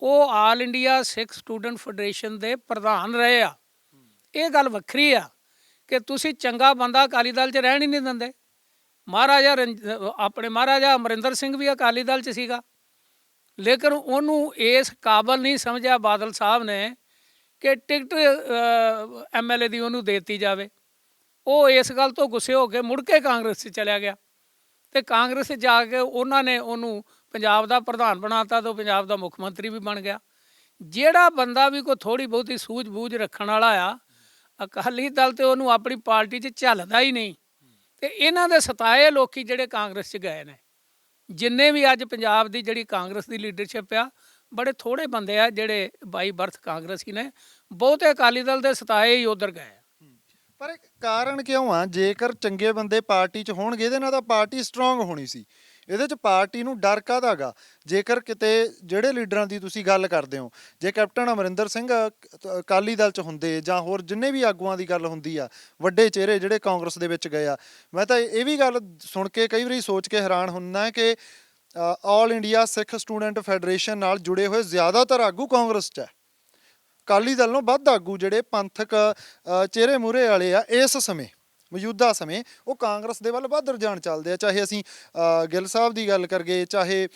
ਉਹ all India Sikh student federation ਦੇ ਪ੍ਰਧਾਨ ਰਹੇ ਆ। ਇਹ ਗੱਲ ਵੱਖਰੀ ਆ ਕਿ ਤੁਸੀਂ ਚੰਗਾ ਬੰਦਾ ਅਕਾਲੀ ਦਲ 'ਚ ਰਹਿਣ ਹੀ ਨਹੀਂ ਦਿੰਦੇ। ਮਹਾਰਾਜਾ ਰਣਜ- ਆਪਣੇ ਮਹਾਰਾਜਾ ਅਮਰਿੰਦਰ ਸਿੰਘ ਵੀ ਅਕਾਲੀ ਦਲ 'ਚ ਸੀਗਾ। ਲੇਕਿਨ ਉਹਨੂੰ ਇਸ ਕਾਬਲ ਨਹੀਂ ਸਮਝਿਆ ਬਾਦਲ ਸਾਹਿਬ ਨੇ ਕਿ ਟਿਕਟ ਐਮਐਲਏ ਦੀ ਉਹਨੂੰ ਦੇਤੀ ਜਾਵੇ। ਉਹ ਇਸ ਗੱਲ ਤੋਂ ਗੁੱਸੇ ਹੋ ਕੇ ਮੁੜ ਕੇ ਕਾਂਗਰਸ 'ਚ ਚਲਿਆ ਗਿਆ। ਤੇ ਕਾਂਗਰਸ 'ਚ ਜਾ ਕੇ ਉਹਨਾਂ ਨੇ ਉਹਨੂੰ ਪੰਜਾਬ ਦਾ ਪ੍ਰਧਾਨ ਬਣਾਤਾ ਤੇ ਉਹ ਪੰਜਾਬ ਦਾ ਮੁੱਖ ਮੰਤਰੀ ਵੀ ਬਣ ਗਿਆ। ਜਿਹੜਾ ਬੰਦਾ ਵੀ ਕੋਈ ਥੋੜੀ ਬਹੁਤੀ ਸੂਝ-ਬੂਝ ਰੱਖਣ ਵਾਲਾ ਆ, ਅਕਾਲੀ ਦਲ ਤੇ ਉਹਨੂੰ ਆਪਣੀ ਪਾਰਟੀ 'ਚ ਝੱਲਦਾ ਹੀ ਨਹੀਂ। ਤੇ ਇਹਨਾਂ ਦੇ ਸਤਾਏ ਲੋਕੀ ਜਿਹੜੇ ਕਾਂਗਰਸ 'ਚ ਗਏ ਨੇ, ਜਿੰਨੇ ਵੀ ਅੱਜ ਪੰਜਾਬ ਦੀ ਜਿਹੜੀ ਕਾਂਗਰਸ ਦੀ ਲੀਡਰਸ਼ਿਪ ਆ ਬੜੇ ਥੋੜੇ ਬੰਦੇ ਆ ਜਿਹੜੇ ਬਾਈ ਬਰਥ ਕਾਂਗਰਸੀ ਨੇ, ਬਹੁਤੇ ਅਕਾਲੀ ਦਲ ਦੇ ਸਤਾਏ ਹੀ ਉਧਰ ਗਏ ਪਰ ਕਾਰਨ ਕਿਉਂ ਆ? ਜੇਕਰ ਚੰਗੇ ਬੰਦੇ ਪਾਰਟੀ 'ਚ ਹੋਣਗੇ, ਇਹਦੇ ਨਾਲ ਤਾਂ ਪਾਰਟੀ ਸਟਰੋਂਗ ਹੋਣੀ ਸੀ। ਇਹਦੇ 'ਚ ਪਾਰਟੀ ਨੂੰ ਡਰ ਕਾਹਦਾਗਾ ਜੇਕਰ ਕਿਤੇ ਜਿਹੜੇ ਲੀਡਰਾਂ ਦੀ ਤੁਸੀਂ ਗੱਲ ਕਰਦੇ ਹੋ, ਜੇ ਕੈਪਟਨ ਅਮਰਿੰਦਰ ਸਿੰਘ ਅਕਾਲੀ ਦਲ 'ਚ ਹੁੰਦੇ ਜਾਂ ਹੋਰ ਜਿੰਨੇ ਵੀ ਆਗੂਆਂ ਦੀ ਗੱਲ ਹੁੰਦੀ ਆ, ਵੱਡੇ ਚਿਹਰੇ ਜਿਹੜੇ ਕਾਂਗਰਸ ਦੇ ਵਿੱਚ ਗਏ ਆ, ਮੈਂ ਤਾਂ ਇਹ ਵੀ ਗੱਲ ਸੁਣ ਕੇ ਕਈ ਵਾਰੀ ਸੋਚ ਕੇ ਹੈਰਾਨ ਹੁੰਦਾ ਕਿ all India Sikh student federation ਨਾਲ ਜੁੜੇ ਹੋਏ ਜ਼ਿਆਦਾਤਰ ਆਗੂ ਕਾਂਗਰਸ 'ਚ ਹੈ। ਅਕਾਲੀ ਦਲ ਨੂੰ ਵੱਧ ਆਗੂ ਜਿਹੜੇ ਪੰਥਕ ਚਿਹਰੇ ਮੂਰੇ ਵਾਲੇ ਆ, ਇਸ ਸਮੇਂ, ਮੌਜੂਦਾ ਸਮੇਂ, ਉਹ ਕਾਂਗਰਸ ਦੇ ਵੱਲ ਵੱਧ ਰੁਝਾਨ ਚੱਲਦੇ ਆ। ਚਾਹੇ ਅਸੀਂ ਗਿੱਲ ਸਾਹਿਬ ਦੀ ਗੱਲ ਕਰਗੇ ਚਾਹੇ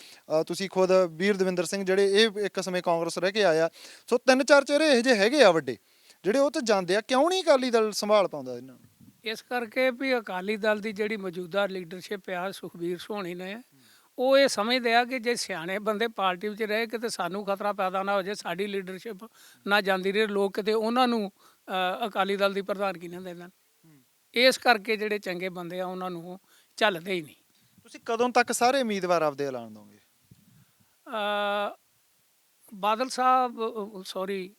ਤੁਸੀਂ ਖੁਦ ਵੀਰ ਦਵਿੰਦਰ ਸਿੰਘ ਜਿਹੜੇ ਇਹ ਇੱਕ ਸਮੇਂ ਕਾਂਗਰਸ ਰਹਿ ਕੇ ਆਇਆ ਸੋ ਤਿੰਨ ਚਾਰ ਚਿਹਰੇ ਇਹੋ ਜਿਹੇ ਹੈਗੇ ਆ ਵੱਡੇ, ਜਿਹੜੇ ਉਹ ਤੇ ਜਾਂਦੇ ਆ। ਕਿਉਂ ਨਹੀਂ ਅਕਾਲੀ ਦਲ ਸੰਭਾਲ ਪਾਉਂਦਾ ਇਹਨਾਂ ਨੂੰ? ਇਸ ਕਰਕੇ ਵੀ ਅਕਾਲੀ ਦਲ ਦੀ ਜਿਹੜੀ ਮੌਜੂਦਾ ਲੀਡਰਸ਼ਿਪ ਆ, ਸੁਖਬੀਰ ਸੋਹਣੀ ਨੇ ਉਹ ਇਹ ਸਮਝਦੇ ਆ ਕਿ ਜੇ ਸਿਆਣੇ ਬੰਦੇ ਪਾਰਟੀ ਵਿੱਚ ਰਹੇ ਕਿਤੇ ਸਾਨੂੰ ਖਤਰਾ ਪੈਦਾ ਨਾ ਹੋ ਜਾਏ ਸਾਡੀ ਲੀਡਰਸ਼ਿਪ ਨਾ ਜਾਂਦੀ ਰਹੇ ਲੋਕ ਕਿਤੇ ਉਹਨਾਂ ਨੂੰ ਅ, ਅਕਾਲੀ ਦਲ ਦੀ ਪ੍ਰਧਾਨਗੀ ਨਾ ਦੇ ਦੇਣ। ਇਸ ਕਰਕੇ ਜਿਹੜੇ ਚੰਗੇ ਬੰਦੇ ਆ ਉਹਨਾਂ ਨੂੰ ਝੱਲਦੇ ਹੀ ਨਹੀਂ। ਤੁਸੀਂ ਕਦੋਂ ਤੱਕ ਸਾਰੇ ਉਮੀਦਵਾਰ ਆਪਦੇ ਐਲਾਨ ਦੋਗੇ? ਅ, ਬਾਦਲ ਸਾਹਿਬ ਸੌਰੀ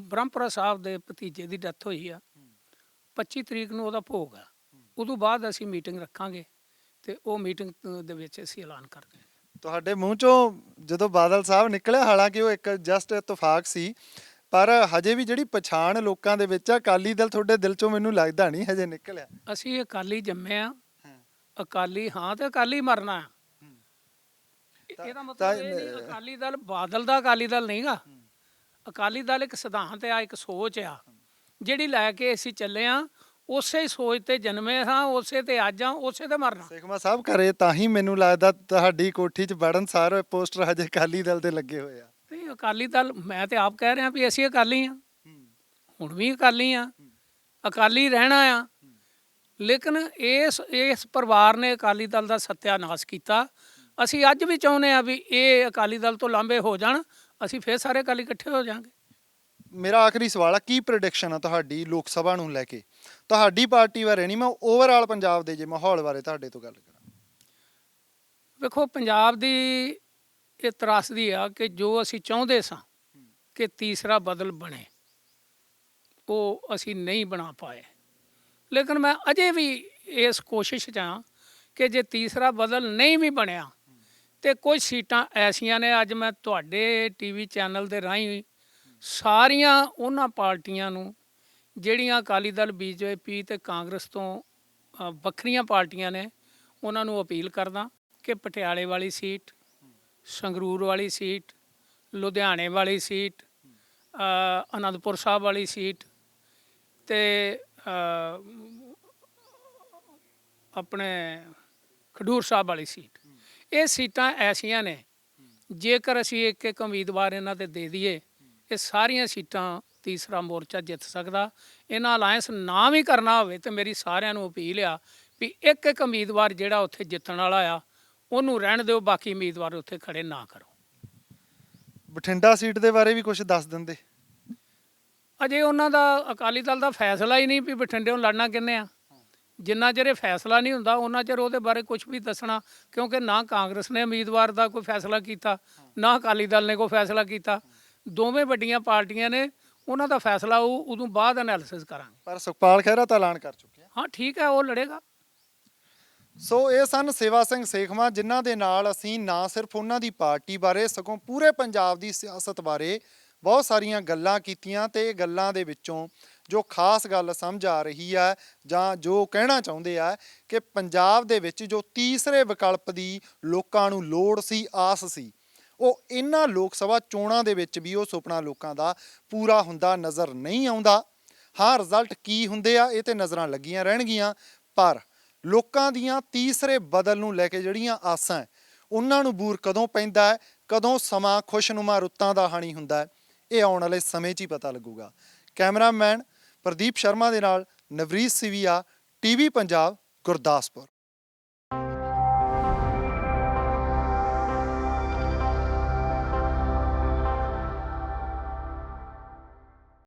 ਬ੍ਰਹਮਪੁਰਾ ਸਾਹਿਬ ਦੇ ਭਤੀਜੇ ਦੀ ਡੈਥ ਹੋਈ ਆ। 25 ਤਰੀਕ ਨੂੰ ਉਹਦਾ ਭੋਗ ਆ। ਉਦੋਂ ਬਾਅਦ ਅਸੀਂ ਮੀਟਿੰਗ ਰੱਖਾਂਗੇ। ਤੇ ਉਹ ਮੀਟਿੰਗ ਦੇ ਵਿੱਚ ਅਸੀਂ ਐਲਾਨ ਕਰਦੇ ਹਾਂ। ਤੁਹਾਡੇ ਮੂੰਹ ਚੋਂ ਜਦੋਂ ਬਾਦਲ ਸਾਹਿਬ ਨਿਕਲਿਆ ਹਾਲਾਂਕਿ ਉਹ ਇੱਕ ਜਸਟ ਇਤਫਾਕ ਸੀ ਪਰ ਹਜੇ ਵੀ ਜਿਹੜੀ ਪਛਾਣ ਲੋਕਾਂ ਦੇ ਵਿੱਚ ਆ ਅਕਾਲੀ ਦਲ ਤੁਹਾਡੇ ਦਿਲ ਚੋਂ ਮੈਨੂੰ ਲੱਗਦਾ ਨਹੀਂ ਹਜੇ ਨਿਕਲਿਆ। ਅਸੀਂ ਅਕਾਲੀ ਜੰਮੇ ਆ। ਅਕਾਲੀ ਹਾਂ ਤੇ ਅਕਾਲੀ ਮਰਨਾ ਇਹਦਾ ਮਤਲਬ ਇਹ ਨਹੀਂ ਅਕਾਲੀ ਦਲ ਬਾਦਲ ਦਾ ਅਕਾਲੀ ਦਲ ਨਹੀਂਗਾ। ਅਕਾਲੀ ਦਲ ਇੱਕ ਸਿਧਾਂਤ ਆ ਇੱਕ ਸੋਚ ਆ। ਜਿਹੜੀ ਲੈ ਕੇ ਅਸੀਂ ਚੱਲੇ ਆ ਉਸੇ ਹੀ ਸੋਚ ਤੇ ਜਨਮੇ ਹਾਂ ਉਸੇ ਤੇ ਅੱਜ ਆ ਉਸੇ ਤੇ ਮਰਨਾ। ਸੇਖਮਾ ਸਾਹਿਬ ਘਰੇ ਤਾਂ ਹੀ ਮੈਨੂੰ ਲੱਗਦਾ ਤੁਹਾਡੀ ਕੋਠੀ 'ਚ ਵੜਨ ਸਾਰ ਪੋਸਟਰ ਹਜੇ ਅਕਾਲੀ ਦਲ ਦੇ ਲੱਗੇ ਹੋਏ ਆ। ਤੇ ਅਕਾਲੀ ਦਲ ਮੈਂ ਤੇ ਆਪ ਕਹਿ ਰਿਹਾ ਵੀ ਅਸੀਂ ਅਕਾਲੀ ਆ। ਹੁਣ ਵੀ ਅਕਾਲੀ ਆ। ਅਕਾਲੀ ਰਹਿਣਾ ਆ। ਲੇਕਿਨ ਇਸ ਇਸ ਪਰਿਵਾਰ ਨੇ ਅਕਾਲੀ ਦਲ ਦਾ ਸੱਤਿਆਨਾਸ਼ ਕੀਤਾ। ਅਸੀਂ ਅੱਜ ਵੀ ਚਾਹੁੰਦੇ ਆ ਵੀ ਇਹ ਅਕਾਲੀ ਦਲ ਤੋਂ ਲਾਂਬੇ ਹੋ ਜਾਣ। ਅਸੀਂ ਫੇਰ ਸਾਰੇ ਅਕਾਲੀ ਇਕੱਠੇ ਹੋ ਜਾਾਂਗੇ। ਮੇਰਾ ਆਖਰੀ ਸਵਾਲ ਆ ਕੀ ਪ੍ਰੈਡਿਕਸ਼ਨ ਆ ਤੁਹਾਡੀ ਲੋਕ ਸਭਾ ਨੂੰ ਲੈ ਕੇ? ਤੁਹਾਡੀ ਪਾਰਟੀ ਬਾਰੇ ਨਹੀਂ, ਮੈਂ ਓਵਰਆਲ ਪੰਜਾਬ ਦੇ ਜੇ ਮਾਹੌਲ ਬਾਰੇ ਤੁਹਾਡੇ ਤੋਂ ਗੱਲ ਕਰਾਂ। ਵੇਖੋ, ਪੰਜਾਬ ਦੀ ਇਹ ਤਰਾਸਦੀ ਆ ਕਿ ਜੋ ਅਸੀਂ ਚਾਹੁੰਦੇ ਸਾਂ ਕਿ ਤੀਸਰਾ ਬਦਲ ਬਣੇ, ਉਹ ਅਸੀਂ ਨਹੀਂ ਬਣਾ ਪਾਏ। ਲੇਕਿਨ ਮੈਂ ਅਜੇ ਵੀ ਇਸ ਕੋਸ਼ਿਸ਼ 'ਚ ਹਾਂ ਕਿ ਜੇ ਤੀਸਰਾ ਬਦਲ ਨਹੀਂ ਵੀ ਬਣਿਆ ਤੇ ਕੁਝ ਸੀਟਾਂ ਐਸੀਆਂ ਨੇ, ਅੱਜ ਮੈਂ ਤੁਹਾਡੇ ਟੀਵੀ ਚੈਨਲ ਦੇ ਰਾਹੀਂ ਸਾਰੀਆਂ ਉਹਨਾਂ ਪਾਰਟੀਆਂ ਨੂੰ ਜਿਹੜੀਆਂ ਅਕਾਲੀ ਦਲ ਬੀਜੇਪੀ ਤੇ ਕਾਂਗਰਸ ਤੋਂ ਵੱਖਰੀਆਂ ਪਾਰਟੀਆਂ ਨੇ, ਉਹਨਾਂ ਨੂੰ ਅਪੀਲ ਕਰਦਾ ਕਿ ਪਟਿਆਲੇ ਵਾਲੀ ਸੀਟ, ਸੰਗਰੂਰ ਵਾਲੀ ਸੀਟ, ਲੁਧਿਆਣੇ ਵਾਲੀ ਸੀਟ ਅਨੰਦਪੁਰ ਸਾਹਿਬ ਵਾਲੀ ਸੀਟ ਤੇ ਆਪਣੇ ਖਡੂਰ ਸਾਹਿਬ ਵਾਲੀ ਸੀਟ। ਇਹ ਸੀਟਾਂ ਐਸੀਆਂ ਨੇ, ਜੇਕਰ ਅਸੀਂ ਇੱਕ ਇੱਕ ਉਮੀਦਵਾਰ ਇਹਨਾਂ ਤੇ ਦੇ ਦਈਏ, ਇਹ ਸਾਰੀਆਂ ਸੀਟਾਂ ਤੀਸਰਾ ਮੋਰਚਾ ਜਿੱਤ ਸਕਦਾ। ਇਹਨਾਂ ਅਲਾਈਅੰਸ ਨਾ ਵੀ ਕਰਨਾ ਹੋਵੇ ਤੇ ਮੇਰੀ ਸਾਰਿਆਂ ਨੂੰ ਅਪੀਲ ਆ ਵੀ ਇੱਕ ਇੱਕ ਉਮੀਦਵਾਰ ਜਿਹੜਾ ਉੱਥੇ ਜਿੱਤਣ ਵਾਲਾ ਆ ਉਹਨੂੰ ਰਹਿਣ ਦਿਓ ਬਾਕੀ ਉਮੀਦਵਾਰ ਉੱਥੇ ਖੜੇ ਨਾ ਕਰੋ। ਬਠਿੰਡਾ ਸੀਟ ਦੇ ਬਾਰੇ ਵੀ ਕੁਝ ਦੱਸ ਦਿੰਦੇ। ਅਜੇ ਉਹਨਾਂ ਦਾ ਅਕਾਲੀ ਦਲ ਦਾ ਫੈਸਲਾ ਹੀ ਨਹੀਂ ਵੀ ਬਠਿੰਡਿਓਂ ਲੜਨਾ ਕਿੰਨੇ ਆ। ਜਿੰਨਾ ਚਿਰ ਇਹ ਫੈਸਲਾ ਨਹੀਂ ਹੁੰਦਾ ਉਹਨਾਂ ਚਿਰ ਉਹਦੇ ਬਾਰੇ ਕੁਝ ਵੀ ਦੱਸਣਾ ਕਿਉਂਕਿ ਨਾ ਕਾਂਗਰਸ ਨੇ ਉਮੀਦਵਾਰ ਦਾ ਕੋਈ ਫੈਸਲਾ ਕੀਤਾ ਨਾ ਅਕਾਲੀ ਦਲ ਨੇ ਕੋਈ ਫੈਸਲਾ ਕੀਤਾ। ਦੋਵੇਂ ਵੱਡੀਆਂ ਪਾਰਟੀਆਂ ਨੇ ਉਹਨਾਂ ਦਾ ਫੈਸਲਾ ਉਹ ਉਦੋਂ ਬਾਅਦ ਐਨਾਲਿਸਿਸ ਕਰਾਂਗੇ। ਪਰ ਸੁਖਪਾਲ ਖਹਿਰਾ ਤਾਂ ਐਲਾਨ ਕਰ ਚੁੱਕਿਆ। ਹਾਂ ਠੀਕ ਹੈ ਉਹ ਲੜੇਗਾ। ਸੋ ਇਹ ਸਨ ਸੇਵਾ ਸਿੰਘ ਸੇਖਵਾਂ ਜਿਨ੍ਹਾਂ ਦੇ ਨਾਲ ਅਸੀਂ ਨਾ ਸਿਰਫ ਉਹਨਾਂ ਦੀ ਪਾਰਟੀ ਬਾਰੇ ਸਗੋਂ ਪੂਰੇ ਪੰਜਾਬ ਦੀ ਸਿਆਸਤ ਬਾਰੇ ਬਹੁਤ ਸਾਰੀਆਂ ਗੱਲਾਂ ਕੀਤੀਆਂ ਤੇ ਇਹ ਗੱਲਾਂ ਦੇ ਵਿੱਚੋਂ ਜੋ ਖਾਸ ਗੱਲ ਸਮਝ ਆ ਰਹੀ ਹੈ ਜਾਂ ਜੋ ਕਹਿਣਾ ਚਾਹੁੰਦੇ ਆ ਕਿ ਪੰਜਾਬ ਦੇ ਵਿੱਚ ਜੋ ਤੀਸਰੇ ਵਿਕਲਪ ਦੀ ਲੋਕਾਂ ਨੂੰ ਲੋੜ ਸੀ ਆਸ ਸੀ ਉਹ ਇਹਨਾਂ ਲੋਕ ਸਭਾ ਚੋਣਾਂ ਦੇ ਵਿੱਚ ਵੀ ਉਹ ਸੁਪਨਾ ਲੋਕਾਂ ਦਾ ਪੂਰਾ ਹੁੰਦਾ ਨਜ਼ਰ ਨਹੀਂ ਆਉਂਦਾ। ਹਾਂ ਰਿਜ਼ਲਟ ਕੀ ਹੁੰਦੇ ਆ? ਇਹ ਤੇ ਨਜ਼ਰਾਂ ਲੱਗੀਆਂ ਰਹਿਣਗੀਆਂ, ਪਰ ਲੋਕਾਂ ਦੀਆਂ ਤੀਸਰੇ ਬਦਲ ਨੂੰ ਲੈ ਕੇ ਜਿਹੜੀਆਂ ਆਸਾਂ ਉਹਨਾਂ ਨੂੰ ਬੂਰ ਕਦੋਂ ਪੈਂਦਾ ਹੈ? ਕਦੋਂ ਸਮਾਂ ਖੁਸ਼ਨੁਮਾ ਰੁੱਤਾਂ ਦਾ ਹਾਣੀ ਹੁੰਦਾ ਹੈ? ਇਹ ਆਉਣ ਵਾਲੇ ਸਮੇਂ 'ਚ ਹੀ ਪਤਾ ਲੱਗੂਗਾ। ਕੈਮਰਾਮੈਨ ਪ੍ਰਦੀਪ ਸ਼ਰਮਾ ਦੇ ਨਾਲ ਨਵਰੀਤ ਸਿਵੀਆ, ਟੀਵੀ ਪੰਜਾਬ, ਗੁਰਦਾਸਪੁਰ।